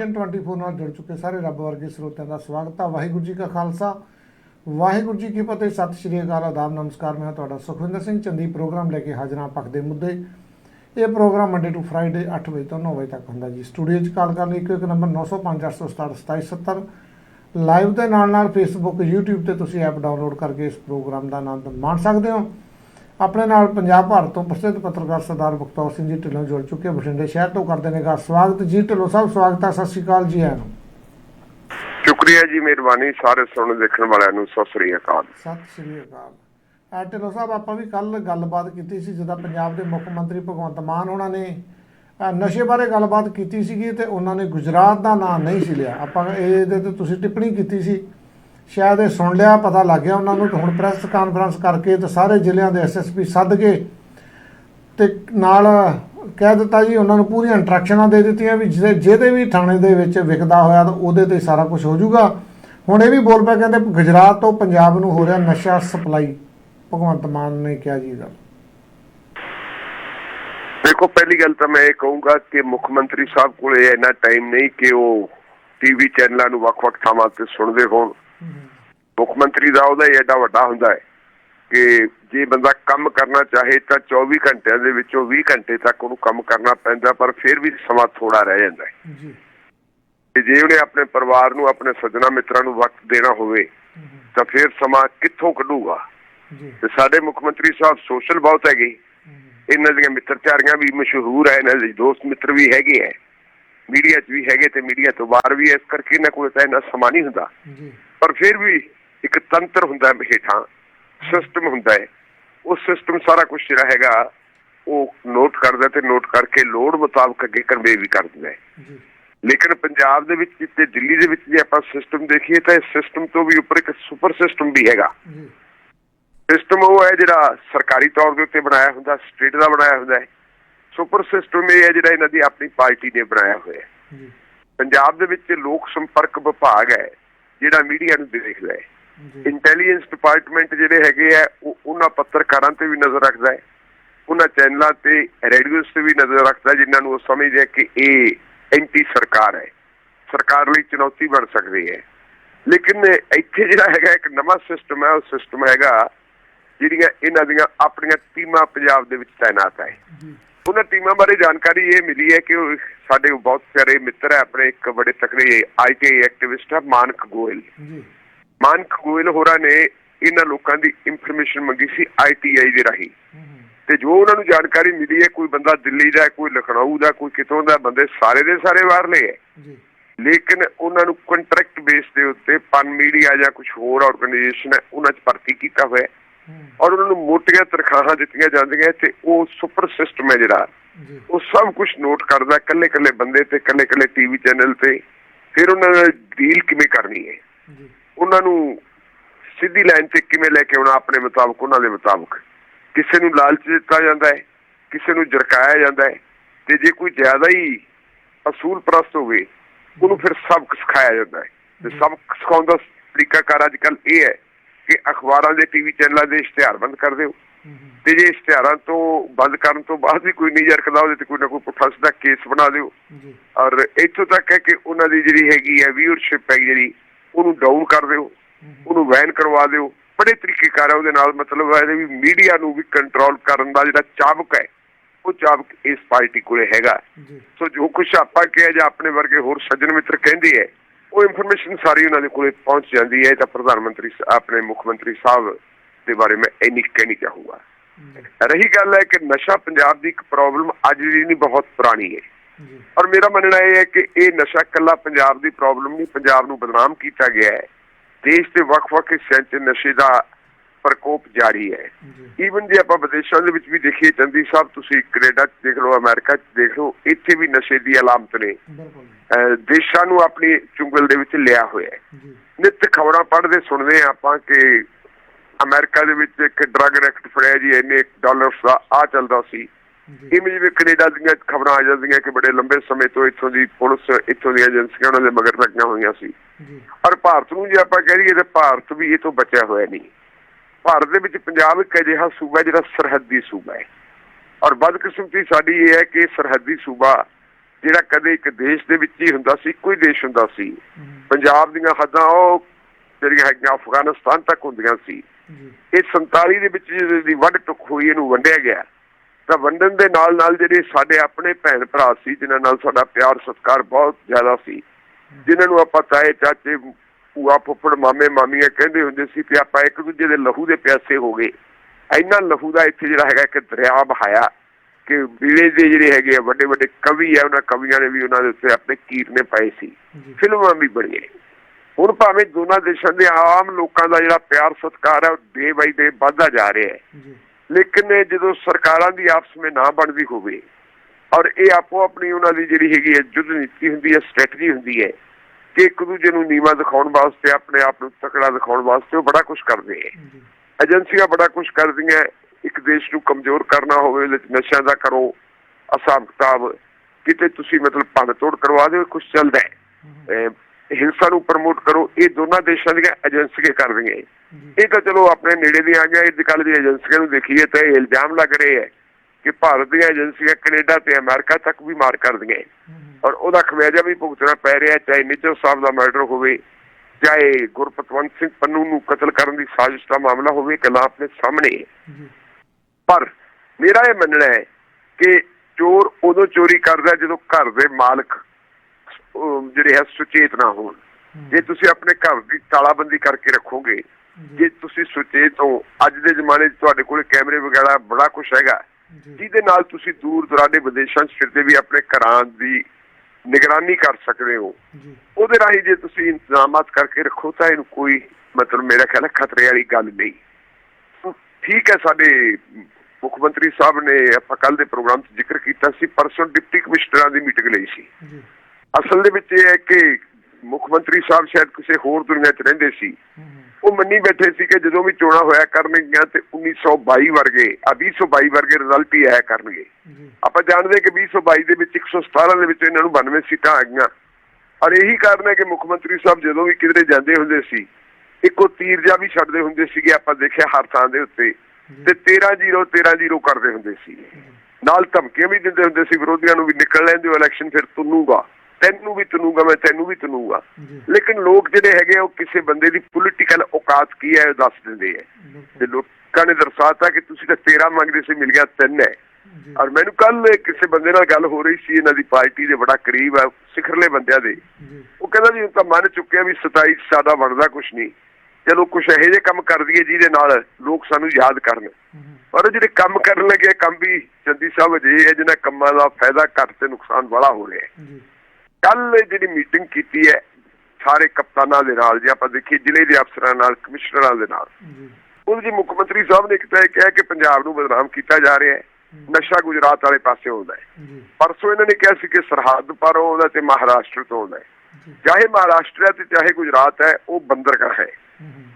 KTN 24 ਨਾਲ ਜੁੜ ਚੁੱਕੇ ਸਾਰੇ ਰੱਬ ਵਰਗੇ ਸਰੋਤਿਆਂ ਦਾ ਸਵਾਗਤ ਹੈ ਵਾਹਿਗੁਰੂ ਜੀ ਕਾ ਖਾਲਸਾ। ਵਾਹਿਗੁਰੂ ਜੀ ਕੀ ਫਤਿਹ। ਸਤਿ ਸ਼੍ਰੀ ਅਕਾਲ, ਆਦਾਬ, ਨਮਸਕਾਰ। ਮੈਂ ਤੁਹਾਡਾ ਸੁਖਵਿੰਦਰ ਸਿੰਘ। ਚੰਦੀ ਪ੍ਰੋਗਰਾਮ ਲੈ ਕੇ ਹਾਜ਼ਰ ਹਾਂ ਪੱਖ ਦੇ ਮੁੱਦੇ। ਇਹ ਪ੍ਰੋਗਰਾਮ ਮੰਡੇ ਟੂ ਫਰਾਈਡੇ 8 ਵਜੇ ਤੋਂ 9 ਵਜੇ ਤੱਕ ਹੁੰਦਾ ਜੀ। ਸਟੂਡੀਓ 'ਚ ਕਾਲ ਕਰਨ ਲਈ ਇੱਕ ਇੱਕ ਨੰਬਰ 9058672770 ਲਾਈਵ ਦੇ ਨਾਲ ਨਾਲ ਫੇਸਬੁੱਕ YouTube ਤੇ ਤੁਸੀਂ ਐਪ ਡਾਊਨਲੋਡ ਕਰਕੇ ਇਸ ਪ੍ਰੋਗਰਾਮ ਦਾ ਆਨੰਦ ਮਾਣ ਸਕਦੇ ਹੋ। ਆਪਣੇ ਨਾਲ ਪੰਜਾਬ ਭਾਰਤ ਤੋਂ ਪ੍ਰਸਿੱਧ ਪੱਤਰਕਾਰ ਸਰਦਾਰ ਬਖਤੌਰ ਸਿੰਘ ਜੀ ਢਿੱਲੋਂ ਜੁੜ ਚੁੱਕੇ ਬਠਿੰਡੇ ਸ਼ਹਿਰ ਤੋਂ ਕਰਦੇ ਨੇ ਗਾ ਸਵਾਗਤ ਜੀ ਢਿੱਲੋਂ ਸਾਹਿਬ ਸਵਾਗਤ ਹੈ ਸਤਿ ਸ਼੍ਰੀ ਅਕਾਲ ਜੀ ਆਇਆਂ ਨੂੰ। ਸ਼ੁਕਰੀਆ ਜੀ ਮਿਹਰਬਾਨੀ ਸਾਰੇ ਸੁਣਨ ਦੇਖਣ ਵਾਲਿਆਂ ਨੂੰ ਸਤਿ ਸ੍ਰੀ ਅਕਾਲ। ਸਤਿ ਸ਼੍ਰੀ ਅਕਾਲ। ਢਿੱਲੋਂ ਸਾਹਿਬ ਆਪਾਂ ਵੀ ਕੱਲ ਗੱਲਬਾਤ ਕੀਤੀ ਸੀ ਜਦੋਂ ਪੰਜਾਬ ਦੇ ਮੁੱਖ ਮੰਤਰੀ ਭਗਵੰਤ ਮਾਨ ਉਹਨਾਂ ਨੇ ਨਸ਼ੇ ਬਾਰੇ ਗੱਲਬਾਤ ਕੀਤੀ ਸੀਗੀ ਤੇ ਉਹਨਾਂ ਨੇ ਗੁਜਰਾਤ ਦਾ ਨਾਂ ਨਹੀਂ ਸੀ ਲਿਆ। ਆਪਾਂ ਇਹਦੇ ਤੇ ਤੁਸੀਂ ਟਿੱਪਣੀ ਕੀਤੀ ਸੀ। ਸ਼ਾਇਦ ਇਹ ਸੁਣ ਲਿਆ, ਪਤਾ ਲੱਗ ਗਿਆ ਉਹਨਾਂ ਨੂੰ ਹੁਣ ਪ੍ਰੈਸ ਕਾਨਫਰੰਸ ਕਰਕੇ ਤੇ ਸਾਰੇ ਜ਼ਿਲ੍ਹਿਆਂ ਦੇ ਐਸਐਸਪੀ ਸੱਦ ਕੇ ਤੇ ਨਾਲ ਕਹਿ ਦਿੱਤਾ ਜੀ, ਉਹਨਾਂ ਨੂੰ ਪੂਰੀਆਂ ਇੰਸਟਰਕਸ਼ਨਾਂ ਦੇ ਦਿੱਤੀਆਂ ਵੀ ਜਿਹਦੇ ਵੀ ਥਾਣੇ ਦੇ ਵਿੱਚ ਵਿਕਦਾ ਹੋਇਆ ਤਾਂ ਉਹਦੇ ਤੇ ਸਾਰਾ ਕੁਝ ਹੋ ਜਾਊਗਾ। ਹੁਣ ਇਹ ਵੀ ਬੋਲ ਪਿਆ ਕਹਿੰਦੇ ਗੁਜਰਾਤ ਤੋਂ ਪੰਜਾਬ ਨੂੰ ਹੋ ਰਿਹਾ ਨਸ਼ਾ ਸਪਲਾਈ। ਭਗਵੰਤ ਮਾਨ ਨੇ ਕਿਹਾ ਜੀ ਗੱਲ। ਦੇਖੋ, ਪਹਿਲੀ ਗੱਲ ਤਾਂ ਮੈਂ ਇਹ ਕਹੂੰਗਾ ਕਿ ਮੁੱਖ ਮੰਤਰੀ ਸਾਹਿਬ ਕੋਲੇ ਇੰਨਾ ਟਾਈਮ ਨਹੀਂ ਕਿ ਉਹ ਟੀਵੀ ਚੈਨਲਾਂ ਨੂੰ ਵੱਖ-ਵੱਖ ਥਾਵਾਂ ਤੇ ਸੁਣਦੇ ਹੋਣ। ਮੁੱਖ ਮੰਤਰੀ ਦਾ ਉਹਦਾ ਐਡਾ ਵੱਡਾ ਹੁੰਦਾ ਹੈ ਕਿ ਜੇ ਬੰਦਾ ਕੰਮ ਕਰਨਾ ਚਾਹੇ ਤਾਂ 24 ਘੰਟਿਆਂ ਦੇ ਵਿੱਚੋਂ 20 ਘੰਟੇ ਤੱਕ ਉਹਨੂੰ ਕੰਮ ਕਰਨਾ ਪੈਂਦਾ ਪਰ ਫਿਰ ਵੀ ਸਮਾਂ ਥੋੜਾ ਰਹਿ ਜਾਂਦਾ ਹੈ। ਜੀ। ਤੇ ਜੇ ਉਹਨੇ ਆਪਣੇ ਪਰਿਵਾਰ ਨੂੰ ਆਪਣੇ ਸੱਜਣਾ ਮਿੱਤਰਾਂ ਨੂੰ ਵਕਤ ਦੇਣਾ ਹੋਵੇ ਤਾਂ ਫਿਰ ਸਮਾਂ ਕਿੱਥੋਂ ਕੱਢੂਗਾ? ਜੀ। ਤੇ ਸਾਡੇ ਮੁੱਖ ਮੰਤਰੀ ਸਾਹਿਬ ਸੋਸ਼ਲ ਬਹੁਤ ਹੈਗੇ। ਇਹਨਾਂ ਦੀਆਂ ਮਿੱਤਰਚਾਰੀਆਂ ਵੀ ਮਸ਼ਹੂਰ ਹੈ ਇਹਨਾਂ ਦੇ ਦੋਸਤ ਮਿੱਤਰ ਵੀ ਹੈਗੇ ਹੈ। ਮੀਡੀਆ 'ਚ ਵੀ ਹੈਗੇ ਤੇ ਮੀਡੀਆ ਤੋਂ ਬਾਹਰ ਵੀ। ਇਸ ਕਰਕੇ ਇਹਨਾਂ ਕੋਲ ਤਾਂ ਇੰਨਾ ਸਮਾਂ ਨਹੀਂ ਹੁੰਦਾ। ਜੀ। ਪਰ ਫਿਰ ਵੀ ਇੱਕ ਤੰਤਰ ਹੁੰਦਾ ਹੈ ਹੇਠਾਂ ਸਿਸਟਮ ਹੁੰਦਾ ਹੈ। ਉਹ ਸਿਸਟਮ ਸਾਰਾ ਕੁਝ ਜਿਹੜਾ ਹੈਗਾ ਉਹ ਨੋਟ ਕਰਦਾ ਤੇ ਨੋਟ ਕਰਕੇ ਲੋੜ ਮੁਤਾਬਕ ਅੱਗੇ ਕਨਵੇ ਵੀ ਕਰ ਦਿੰਦਾ ਹੈ। ਲੇਕਿਨ ਪੰਜਾਬ ਦੇ ਵਿੱਚ ਤੇ ਦਿੱਲੀ ਦੇ ਵਿੱਚ ਜੇ ਆਪਾਂ ਸਿਸਟਮ ਦੇਖੀਏ ਤਾਂ ਇਸ ਸਿਸਟਮ ਤੋਂ ਵੀ ਉੱਪਰ ਇੱਕ ਸੁਪਰ ਸਿਸਟਮ ਵੀ ਹੈਗਾ। ਸਿਸਟਮ ਉਹ ਹੈ ਜਿਹੜਾ ਸਰਕਾਰੀ ਤੌਰ ਦੇ ਉੱਤੇ ਬਣਾਇਆ ਹੁੰਦਾ ਸਟੇਟ ਦਾ ਬਣਾਇਆ ਹੁੰਦਾ ਹੈ। ਸੁਪਰ ਸਿਸਟਮ ਇਹ ਹੈ ਜਿਹੜਾ ਇਹਨਾਂ ਦੀ ਆਪਣੀ ਪਾਰਟੀ ਨੇ ਬਣਾਇਆ ਹੋਇਆ ਹੈ। ਪੰਜਾਬ ਦੇ ਵਿੱਚ ਲੋਕ ਸੰਪਰਕ ਵਿਭਾਗ ਹੈ। ਜਿਹੜਾ ਮੀਡੀਆ ਨੂੰ ਦੇਖਦਾ ਹੈ। ਇੰਟੈਲੀਜੈਂਸ ਡਿਪਾਰਟਮੈਂਟ ਜਿਹੜੇ ਹੈਗੇ ਆ ਉਹ ਉਹਨਾਂ ਪੱਤਰਕਾਰਾਂ ਤੇ ਵੀ ਨਜ਼ਰ ਰੱਖਦਾ ਹੈ। ਉਹਨਾਂ ਚੈਨਲਾਂ ਤੇ ਰੇਡੀਓਸ ਤੇ ਵੀ ਨਜ਼ਰ ਰੱਖਦਾ ਜਿਨ੍ਹਾਂ ਨੂੰ ਉਹ ਸਮਝਦੇ ਕਿ ਇਹ ਐਂਟੀ ਸਰਕਾਰ ਹੈ। ਸਰਕਾਰ ਲਈ ਚੁਣੌਤੀ ਬਣ ਸਕਦੀ ਹੈ। ਲੇਕਿਨ ਇੱਥੇ ਜਿਹੜਾ ਹੈਗਾ ਇੱਕ ਨਵਾਂ ਸਿਸਟਮ ਹੈ ਉਹ ਸਿਸਟਮ ਹੈਗਾ ਜਿਹੜੀਆਂ ਇਹਨਾਂ ਦੀਆਂ ਆਪਣੀਆਂ ਟੀਮਾਂ ਪੰਜਾਬ ਦੇ ਵਿੱਚ ਤਾਇਨਾਤ ਹੈ। ਉਹਨਾਂ ਟੀਮਾਂ ਬਾਰੇ ਜਾਣਕਾਰੀ ਇਹ ਮਿਲੀ ਹੈ ਕਿ ਸਾਡੇ ਬਹੁਤ ਪਿਆਰੇ ਮਿੱਤਰ ਹੈ ਆਪਣੇ ਇੱਕ ਬੜੇ ਤਕੜੇ ਆਈਟੀ ਐਕਟਿਵਿਸਟ ਹੈ ਮਾਨਕ ਗੋਇਲ। ਜੀ। ਮਾਨਕ ਗੋਇਲ ਹੋਰਾਂ ਨੇ ਇਹਨਾਂ ਲੋਕਾਂ ਦੀ ਇਨਫੋਰਮੇਸ਼ਨ ਮੰਗੀ ਸੀ ਆਈਟੀਆਈ ਦੇ ਰਾਹੀਂ। ਤੇ ਜੋ ਉਹਨਾਂ ਨੂੰ ਜਾਣਕਾਰੀ ਮਿਲੀ ਹੈ ਕੋਈ ਬੰਦਾ ਦਿੱਲੀ ਦਾ ਕੋਈ ਲਖਨਊ ਦਾ ਕੋਈ ਕਿਤੋਂ ਦਾ ਬੰਦੇ ਸਾਰੇ ਦੇ ਸਾਰੇ ਬਾਹਰਲੇ ਹੈ। ਜੀ। ਲੇਕਿਨ ਉਹਨਾਂ ਨੂੰ ਕੰਟਰੈਕਟ ਬੇਸ ਦੇ ਉੱਤੇ ਪਨ ਮੀਡੀਆ ਜਾਂ ਕੁਝ ਹੋਰ ਆਰਗੇਨਾਈਜੇਸ਼ਨ ਹੈ ਉਹਨਾਂ 'ਚ ਭਰਤੀ ਕੀਤਾ ਹੋਇਆ ਔਰ ਉਹਨਾਂ ਨੂੰ ਮੋਟੀਆਂ ਤਨਖਾਹਾਂ ਦਿੱਤੀਆਂ ਜਾਂਦੀਆਂ ਤੇ ਉਹ ਸੁਪਰ ਸਿਸਟਮ ਹੈ ਜਿਹੜਾ। ਉਹ ਸਭ ਕੁਝ ਨੋਟ ਕਰਦਾ ਕੱਲੇ ਕੱਲੇ ਬੰਦੇ ਤੇ ਕੱਲੇ ਕੱਲੇ ਟੀਵੀ ਚੈਨਲ ਤੇ। ਫਿਰ ਉਹਨਾਂ ਨਾਲ ਡੀਲ ਕਿਵੇਂ ਕਰਨੀ ਹੈ? ਉਹਨਾਂ ਨੂੰ ਸਿੱਧੀ ਲਾਈਨ ਤੇ ਕਿਵੇਂ ਲੈ ਕੇ ਆਉਣਾ ਆਪਣੇ ਮੁਤਾਬਕ ਉਹਨਾਂ ਦੇ ਮੁਤਾਬਕ? ਕਿਸੇ ਨੂੰ ਲਾਲਚ ਦਿੱਤਾ ਜਾਂਦਾ ਹੈ ਕਿਸੇ ਨੂੰ ਜਰਕਾਇਆ ਜਾਂਦਾ ਹੈ। ਤੇ ਜੇ ਕੋਈ ਜ਼ਿਆਦਾ ਹੀ ਅਸੂਲ ਪ੍ਰਸਤ ਹੋਵੇ ਉਹਨੂੰ ਫਿਰ ਸਬਕ ਸਿਖਾਇਆ ਜਾਂਦਾ ਹੈ। ਤੇ ਸਬਕ ਸਿਖਾਉਣ ਦਾ ਤਰੀਕਾਕਾਰ ਅੱਜ ਕੱਲ ਇਹ ਹੈ ਕਿ ਅਖਬਾਰਾਂ ਦੇ ਟੀਵੀ ਚੈਨਲਾਂ ਦੇ ਇਸ਼ਤਿਹਾਰ ਬੰਦ ਕਰ ਦਿਓ। ਤੇ ਜੇ ਇਸ਼ਤਿਹਾਰਾਂ ਤੋਂ ਬੰਦ ਕਰਨ ਤੋਂ ਬਾਅਦ ਵੀ ਕੋਈ ਨਹੀਂ ਜਰਕਦਾ ਉਹਦੇ ਤੇ ਕੋਈ ਨਾ ਕੋਈ ਪੁੱਠਾ ਸਿੱਧਾ ਕੇਸ ਬਣਾ ਦਿਓ। ਔਰ ਇੱਥੋਂ ਤੱਕ ਹੈ ਕਿ ਉਹਨਾਂ ਦੀ ਜਿਹੜੀ ਹੈਗੀ ਹੈ ਵਿਊਅਰਸ਼ਿਪ ਹੈ ਜਿਹੜੀ ਉਹਨੂੰ ਡਾਊਨ ਕਰ ਦਿਓ। ਉਹਨੂੰ ਵੈਨ ਕਰਵਾ ਦਿਓ। ਬੜੇ ਤਰੀਕੇਕਾਰ ਹੈ ਉਹਦੇ ਨਾਲ ਮਤਲਬ ਹੈ ਵੀ ਮੀਡੀਆ ਨੂੰ ਵੀ ਕੰਟਰੋਲ ਕਰਨ ਦਾ ਜਿਹੜਾ ਚਾਬਕ ਹੈ ਉਹ ਚਾਬਕ ਇਸ ਪਾਰਟੀ ਕੋਲੇ ਹੈਗਾ। ਸੋ ਜੋ ਕੁਝ ਆਪਾਂ ਕਿਹਾ ਜਾਂ ਆਪਣੇ ਵਰਗੇ ਹੋਰ ਸੱਜਣ ਮਿੱਤਰ ਕਹਿੰਦੇ ਹੈ ਉਹ ਇਨਫੋਰਮੇਸ਼ਨ ਸਾਰੀ ਉਹਨਾਂ ਦੇ ਕੋਲੇ ਪਹੁੰਚ ਜਾਂਦੀ ਹੈ। ਤਾਂ ਪ੍ਰਧਾਨ ਮੰਤਰੀ ਆਪਣੇ ਮੁੱਖ ਮੰਤਰੀ ਸਾਹਿਬ ਦੇ ਬਾਰੇ ਮੈਂ ਇੰਨੀ ਕਹਿਣੀ ਚਾਹੂੰਗਾ। ਰਹੀ ਗੱਲ ਹੈ ਕਿ ਨਸ਼ਾ ਪੰਜਾਬ ਦੀ ਇੱਕ ਪ੍ਰੋਬਲਮ ਅੱਜ ਦੀ ਨਹੀਂ ਬਹੁਤ ਪੁਰਾਣੀ ਹੈ। ਔਰ ਮੇਰਾ ਮੰਨਣਾ ਇਹ ਹੈ ਕਿ ਇਹ ਨਸ਼ਾ ਕੱਲਾ ਪੰਜਾਬ ਦੀ ਪ੍ਰੋਬਲਮ ਨਹੀਂ ਪੰਜਾਬ ਨੂੰ ਬਦਨਾਮ ਕੀਤਾ ਗਿਆ ਹੈ। ਦੇਸ਼ ਦੇ ਵੱਖ-ਵੱਖ ਹਿੱਸਿਆਂ 'ਚ ਨਸ਼ੇ ਦਾ ਪ੍ਰਕੋਪ ਜਾਰੀ ਹੈ। ਈਵਨ ਜੇ ਆਪਾਂ ਵਿਦੇਸ਼ਾਂ ਦੇ ਵਿੱਚ ਵੀ ਦੇਖੀਏ ਚੰਦੀ ਸਾਹਿਬ ਤੁਸੀਂ ਕੈਨੇਡਾ 'ਚ ਦੇਖ ਲਓ ਅਮਰੀਕਾ 'ਚ ਦੇਖ ਲਓ ਇੱਥੇ ਵੀ ਨਸ਼ੇ ਦੀ ਅਲਾਮਤ ਨੇ। ਦੇਸ਼ਾਂ ਨੂੰ ਆਪਣੀ ਚੁੰਗਲ ਦੇ ਵਿੱਚ ਲਿਆ ਹੋਇਆ ਹੈ। ਨਿਤ ਖਬਰਾਂ ਪੜ੍ਹਦੇ ਸੁਣਦੇ ਹਾਂ ਆਪਾਂ ਕਿ ਅਮਰੀਕਾ ਦੇ ਵਿੱਚ ਇੱਕ ਡਰੱਗ ਰੈਕਟ ਫੜਿਆ ਜੀ ਇੰਨੇ ਡਾਲਰਸ ਦਾ ਆ ਚੱਲਦਾ ਸੀ। ਇਵੇਂ ਜਿਵੇਂ ਕੈਨੇਡਾ ਦੀਆਂ ਖਬਰਾਂ ਆ ਜਾਂਦੀਆਂ ਕਿ ਬੜੇ ਲੰਬੇ ਸਮੇਂ ਤੋਂ ਇੱਥੋਂ ਦੀ ਪੁਲਿਸ ਇੱਥੋਂ ਦੀਆਂ ਏਜੰਸੀਆਂ ਉਹਨਾਂ ਦੇ ਮਗਰ ਲੱਗੀਆਂ ਹੋਈਆਂ ਸੀ। ਪਰ ਭਾਰਤ ਨੂੰ ਜੇ ਆਪਾਂ ਕਹਿ ਲਈਏ ਤਾਂ ਭਾਰਤ ਵੀ ਇਹ ਤੋਂ ਬਚਿਆ ਹੋਇਆ ਨਹੀਂ। ਭਾਰਤ ਦੇ ਵਿੱਚ ਪੰਜਾਬ ਇੱਕ ਅਜਿਹਾ ਸੂਬਾ ਹੈ ਜਿਹੜਾ ਸਰਹੱਦੀ ਸੂਬਾ ਹੈ। ਔਰ ਬਦਕਿਸਮਤੀ ਸਾਡੀ ਇਹ ਹੈ ਕਿ ਸਰਹੱਦੀ ਸੂਬਾ ਜਿਹੜਾ ਕਦੇ ਇੱਕ ਦੇਸ਼ ਦੇ ਵਿੱਚ ਹੀ ਹੁੰਦਾ ਸੀ ਹੀ ਦੇਸ਼ ਹੁੰਦਾ ਸੀ। ਪੰਜਾਬ ਦੀਆਂ ਹੱਦਾਂ ਉਹ ਜਿਹੜੀਆਂ ਹੈਗੀਆਂ ਅਫਗਾਨਿਸਤਾਨ ਤੱਕ ਹੁੰਦੀਆਂ ਸੀ। ਇਹ 47 ਦੇ ਵਿੱਚ ਦੀ ਵੱਡ ਟੁੱਕ ਹੋਈ ਇਹਨੂੰ ਵੰਡਿਆ ਗਿਆ। ਤਾਂ ਵੰਡਣ ਦੇ ਨਾਲ ਨਾਲ ਜਿਹੜੇ ਸਾਡੇ ਆਪਣੇ ਭੈਣ ਭਰਾ ਸੀ ਜਿਨ੍ਹਾਂ ਨਾਲ ਸਾਡਾ ਪਿਆਰ ਸਤਿਕਾਰ ਬਹੁਤ ਜ਼ਿਆਦਾ ਸੀ ਜਿਨ੍ਹਾਂ ਨੂੰ ਆਪਾਂ ਤਾਏ ਚਾਚੇ ਭੂਆ ਫੁੱਫੜ ਮਾਮੇ ਮਾਮੀਆਂ ਕਹਿੰਦੇ ਹੁੰਦੇ ਸੀ ਕਿ ਆਪਾਂ ਇੱਕ ਦੂਜੇ ਦੇ ਲਹੂ ਦੇ ਪਿਆਸੇ ਹੋ ਗਏ। ਇੰਨਾ ਲਹੂ ਦਾ ਇੱਥੇ ਜਿਹੜਾ ਹੈਗਾ ਇੱਕ ਦਰਿਆ ਬਹਾਇਆ ਕਿ ਵੀਰੇ ਦੇ ਜਿਹੜੇ ਹੈਗੇ ਆ ਵੱਡੇ ਵੱਡੇ ਕਵੀ ਆ ਉਹਨਾਂ ਕਵੀਆਂ ਨੇ ਵੀ ਉਹਨਾਂ ਦੇ ਉੱਤੇ ਆਪਣੇ ਕੀਰਨੇ ਪਾਏ ਸੀ। ਫਿਲਮਾਂ ਵੀ ਬਣੀਆਂ। ਹੁਣ ਭਾਵੇਂ ਦੋਨਾਂ ਦੇਸ਼ਾਂ ਦੇ ਆਮ ਲੋਕਾਂ ਦਾ ਜਿਹੜਾ ਪਿਆਰ ਸਤਿਕਾਰ ਹੈ ਉਹ ਡੇ ਬਾਈ ਡੇ ਵੱਧਦਾ ਜਾ ਰਿਹਾ ਹੈ। ਲੇਕਿਨ ਜਦੋਂ ਸਰਕਾਰਾਂ ਦੀ ਆਪਸ ਵਿੱਚ ਨਾ ਬਣਦੀ ਹੋਵੇ ਔਰ ਇਹ ਆਪੋ ਆਪਣੀ ਉਹਨਾਂ ਦੀ ਜਿਹੜੀ ਹੈਗੀ ਹੈ ਯੁੱਧ ਨੀਤੀ ਹੁੰਦੀ ਹੈ ਸਟ੍ਰੈਟਜੀ ਹੁੰਦੀ ਹੈ ਕਿ ਇੱਕ ਦੂਜੇ ਨੂੰ ਨੀਵਾ ਦਿਖਾਉਣ ਵਾਸਤੇ ਆਪਣੇ ਆਪ ਨੂੰ ਤਕੜਾ ਦਿਖਾਉਣ ਵਾਸਤੇ ਉਹ ਬੜਾ ਕੁਝ ਕਰਦੇ ਹੈ ਏਜੰਸੀਆਂ ਬੜਾ ਕੁਝ ਕਰਦੀਆਂ ਇੱਕ ਦੇਸ਼ ਨੂੰ ਕਮਜ਼ੋਰ ਕਰਨਾ ਹੋਵੇ ਨਸ਼ਿਆਂ ਦਾ ਕਰੋ ਹਿਸਾਬ ਕਿਤਾਬ ਕਿਤੇ ਤੁਸੀਂ ਮਤਲਬ ਭੰਨ ਤੋੜ ਕਰਵਾ ਦਿਓ ਕੁਝ ਚੱਲਦਾ ਹੈ। ਹਿੰਸਾ ਨੂੰ ਪ੍ਰਮੋਟ ਕਰੋ ਇਹ ਦੋਨਾਂ ਦੇਸ਼ਾਂ ਦੀਆਂ ਏਜੰਸੀਆਂ ਕਰਦੀਆਂ ਹੈ। ਜੀ ਇਹ ਤਾਂ ਚਲੋ ਆਪਣੇ ਨੇੜੇ ਦੀ ਆ ਗਿਆ ਅੱਜ ਕੱਲ੍ਹ ਦੀ ਏਜੰਸੀਆਂ ਨੂੰ ਦੇਖੀਏ ਤਾਂ ਇਹ ਇਲਜ਼ਾਮ ਲੱਗ ਰਹੇ ਹੈ ਕਿ ਭਾਰਤ ਦੀਆਂ ਏਜੰਸੀਆਂ ਕੈਨੇਡਾ ਤੇ ਅਮਰੀਕਾ ਤੱਕ ਵੀ ਮਾਰ ਕਰਦੀਆਂ ਔਰ ਉਹਦਾ ਖਮਿਆਜਾ ਵੀ ਭੁਗਤਣਾ ਪੈ ਰਿਹਾ ਚਾਹੇ ਨਿੱਜਰ ਸਾਹਿਬ ਦਾ ਮਰਡਰ ਹੋਵੇ ਚਾਹੇ ਗੁਰਪਤਵੰਤ ਸਿੰਘ ਪੰਨੂ ਨੂੰ ਕਤਲ ਕਰਨ ਦੀ ਸਾਜ਼ਿਸ਼ ਦਾ ਮਾਮਲਾ ਹੋਵੇ ਗੱਲਾਂ ਆਪਣੇ ਸਾਹਮਣੇ। ਪਰ ਮੇਰਾ ਇਹ ਮੰਨਣਾ ਹੈ ਕਿ ਚੋਰ ਉਦੋਂ ਚੋਰੀ ਕਰਦਾ ਜਦੋਂ ਘਰ ਦੇ ਮਾਲਕ ਜਿਹੜੇ ਹੈ ਸੁਚੇਤ ਨਾ ਹੋਣ। ਜੇ ਤੁਸੀਂ ਆਪਣੇ ਘਰ ਦੀ ਤਾਲਾਬੰਦੀ ਕਰਕੇ ਰੱਖੋਗੇ ਜੀ। ਤੁਸੀਂ ਸੁਚੇਤ ਹੋ ਅੱਜ ਦੇ ਜ਼ਮਾਨੇ 'ਚ ਤੁਹਾਡੇ ਕੋਲ ਕੈਮਰੇ ਵਗੈਰਾ ਬੜਾ ਕੁਝ ਹੈਗਾ। ਜਿਹਦੇ ਨਾਲ ਤੁਸੀਂ ਦੂਰ ਦਰਾਡੇ ਵਿਦੇਸ਼ਾਂ 'ਚ ਫਿਰਦੇ ਵੀ ਆਪਣੇ ਘਰਾਂ ਦੀ ਨਿਗਰਾਨੀ ਕਰ ਸਕਦੇ ਹੋ। ਉਹਦੇ ਰਾਹੀਂ ਜੇ ਤੁਸੀਂ ਇੰਤਜ਼ਾਮਾਤ ਕਰਕੇ ਰੱਖੋ ਤਾਂ ਇਹਨੂੰ ਕੋਈ ਮਤਲਬ ਮੇਰਾ ਖਿਆਲ ਹੈ ਖਤਰੇ ਵਾਲੀ ਗੱਲ ਨਹੀਂ। ਠੀਕ ਹੈ ਸਾਡੇ ਮੁੱਖ ਮੰਤਰੀ ਸਾਹਿਬ ਨੇ ਆਪਾਂ ਕੱਲ ਦੇ ਪ੍ਰੋਗਰਾਮ 'ਚ ਜ਼ਿਕਰ ਕੀਤਾ ਸੀ ਪਰਸੋਂ ਡਿਪਟੀ ਕਮਿਸ਼ਨਰਾਂ ਦੀ ਮੀਟਿੰਗ ਲਈ ਸੀ। ਅਸਲ ਦੇ ਵਿੱਚ ਇਹ ਹੈ ਕਿ ਮੁੱਖ ਮੰਤਰੀ ਸਾਹਿਬ ਸ਼ਾਇਦ ਕਿਸੇ ਹੋਰ ਦੁਨੀਆ 'ਚ ਰਹਿੰਦੇ ਸੀ। ਉਹ ਮੰਨੀ ਬੈਠੇ ਸੀ ਕਿ ਜਦੋਂ ਵੀ ਚੋਣਾਂ ਹੋਇਆ ਕਰਨਗੀਆਂ ਤੇ 1922 ਵਰਗੇ ਆ 2022 ਵਰਗੇ ਰਿਜ਼ਲਟ ਹੀ ਆਇਆ ਕਰਨਗੇ। ਆਪਾਂ ਜਾਣਦੇ ਕਿ 2022 ਦੇ ਵਿੱਚ 117 ਦੇ ਵਿੱਚ ਇਹਨਾਂ ਨੂੰ 92 ਸੀਟਾਂ ਆ ਗਈਆਂ। ਔਰ ਇਹੀ ਕਾਰਨ ਹੈ ਕਿ ਮੁੱਖ ਮੰਤਰੀ ਸਾਹਿਬ ਜਦੋਂ ਵੀ ਕਿਧਰੇ ਜਾਂਦੇ ਹੁੰਦੇ ਸੀ ਇੱਕੋ ਤੀਰ ਜਾ ਵੀ ਛੱਡਦੇ ਹੁੰਦੇ ਸੀਗੇ ਆਪਾਂ ਦੇਖਿਆ ਹਰ ਥਾਂ ਦੇ ਉੱਤੇ। ਤੇ 13-0 13-0 ਕਰਦੇ ਹੁੰਦੇ ਸੀ। ਨਾਲ ਧਮਕੀਆਂ ਵੀ ਦਿੰਦੇ ਹੁੰਦੇ ਸੀ ਵਿਰੋਧੀਆਂ ਨੂੰ ਵੀ ਨਿਕਲ ਲੈਂਦੇ ਹੋ ਇਲੈਕਸ਼ਨ ਫਿਰ ਤੁਨੂਗਾ ਤੈਨੂੰ ਵੀ ਤੁਨੂਗਾ ਮੈਂ ਤੈਨੂੰ ਵੀ ਤੁਨੂਗਾ। ਲੇਕਿਨ ਲੋਕ ਜਿਹੜੇ ਹੈਗੇ ਉਹ ਕਿਸੇ ਬੰਦੇ ਦੀ ਪੋਲੀਟੀਕਲ ਔਕਾਤ ਕੀ ਹੈ ਉਹ ਦੱਸ ਦਿੰਦੇ ਬਿਲਕੁਲ। ਤੇ ਲੋਕਾਂ ਨੇ ਦਰਸਾਤਾ ਕਿ ਤੁਸੀਂ ਤਾਂ 13 ਮੰਗਦੇ ਸੀ ਮਿਲ ਗਿਆ ਤਿੰਨ ਹੈ। ਜੀ। ਔਰ ਮੈਨੂੰ ਕੱਲ ਕਿਸੇ ਬੰਦੇ ਨਾਲ ਗੱਲ ਹੋ ਰਹੀ ਸੀ ਇਹਨਾਂ ਦੀ ਪਾਰਟੀ ਦੇ ਬੜਾ ਕਰੀਬ ਆ ਸਿਖਰਲੇ ਬੰਦਿਆਂ ਦੇ। ਉਹ ਕਹਿੰਦਾ ਵੀ ਹੁਣ ਤਾਂ ਮੰਨ ਚੁੱਕਿਆ ਵੀ 27 ਸਾਦਾ ਬਣਦਾ ਕੁਛ ਨਹੀਂ। ਚਲੋ ਕੁਛ ਇਹੋ ਜਿਹੇ ਕੰਮ ਕਰ ਦਈਏ ਜਿਹਦੇ ਨਾਲ ਲੋਕ ਸਾਨੂੰ ਯਾਦ ਕਰਨ। ਹੂੰ, ਪਰ ਉਹ ਜਿਹੜੇ ਕੰਮ ਕਰਨ ਲੱਗੇ ਕੰਮ ਵੀ ਚੰਦੀ ਸਾਹਿਬ ਜੇ ਹੈ ਜਿਹਨਾਂ ਕੰਮਾਂ ਦਾ ਫਾਇਦਾ ਘੱਟ ਤੇ ਨੁਕਸਾਨ ਬੜਾ ਹੋ ਰਿਹਾ ਹੈ। ਕੱਲ ਜਿਹੜੀ ਮੀਟਿੰਗ ਕੀਤੀ ਹੈ ਸਾਰੇ ਕਪਤਾਨਾਂ ਦੇ ਨਾਲ ਜੇ ਆਪਾਂ ਦੇਖੀਏ ਜ਼ਿਲ੍ਹੇ ਦੇ ਅਫਸਰਾਂ ਨਾਲ ਕਮਿਸ਼ਨਰਾਂ ਦੇ ਨਾਲ। ਜੀ। ਉਹਦੇ ਜੀ ਮੁੱਖ ਮੰਤਰੀ ਸਾਹਿਬ ਨੇ ਇੱਕ ਤਾਂ ਇਹ ਕਿਹਾ ਕਿ ਪੰਜਾਬ ਨੂੰ ਬਦਨਾਮ ਕੀਤਾ ਜਾ ਰਿਹਾ ਹੈ ਨਸ਼ਾ ਗੁਜਰਾਤ ਵਾਲੇ ਪਾਸੇ ਹੁੰਦਾ ਹੈ। ਪਰਸੋਂ ਇਹਨਾਂ ਨੇ ਕਿਹਾ ਸੀ ਕਿ ਸਰਹੱਦ ਪਰ ਉਹਦਾ ਤੇ ਮਹਾਰਾਸ਼ਟਰ ਤੋਂ ਆਉਂਦਾ ਹੈ। ਚਾਹੇ ਮਹਾਰਾਸ਼ਟਰ ਹੈ ਤੇ ਚਾਹੇ ਗੁਜਰਾਤ ਹੈ ਉਹ ਬੰਦਰਗਾਹ ਹੈ।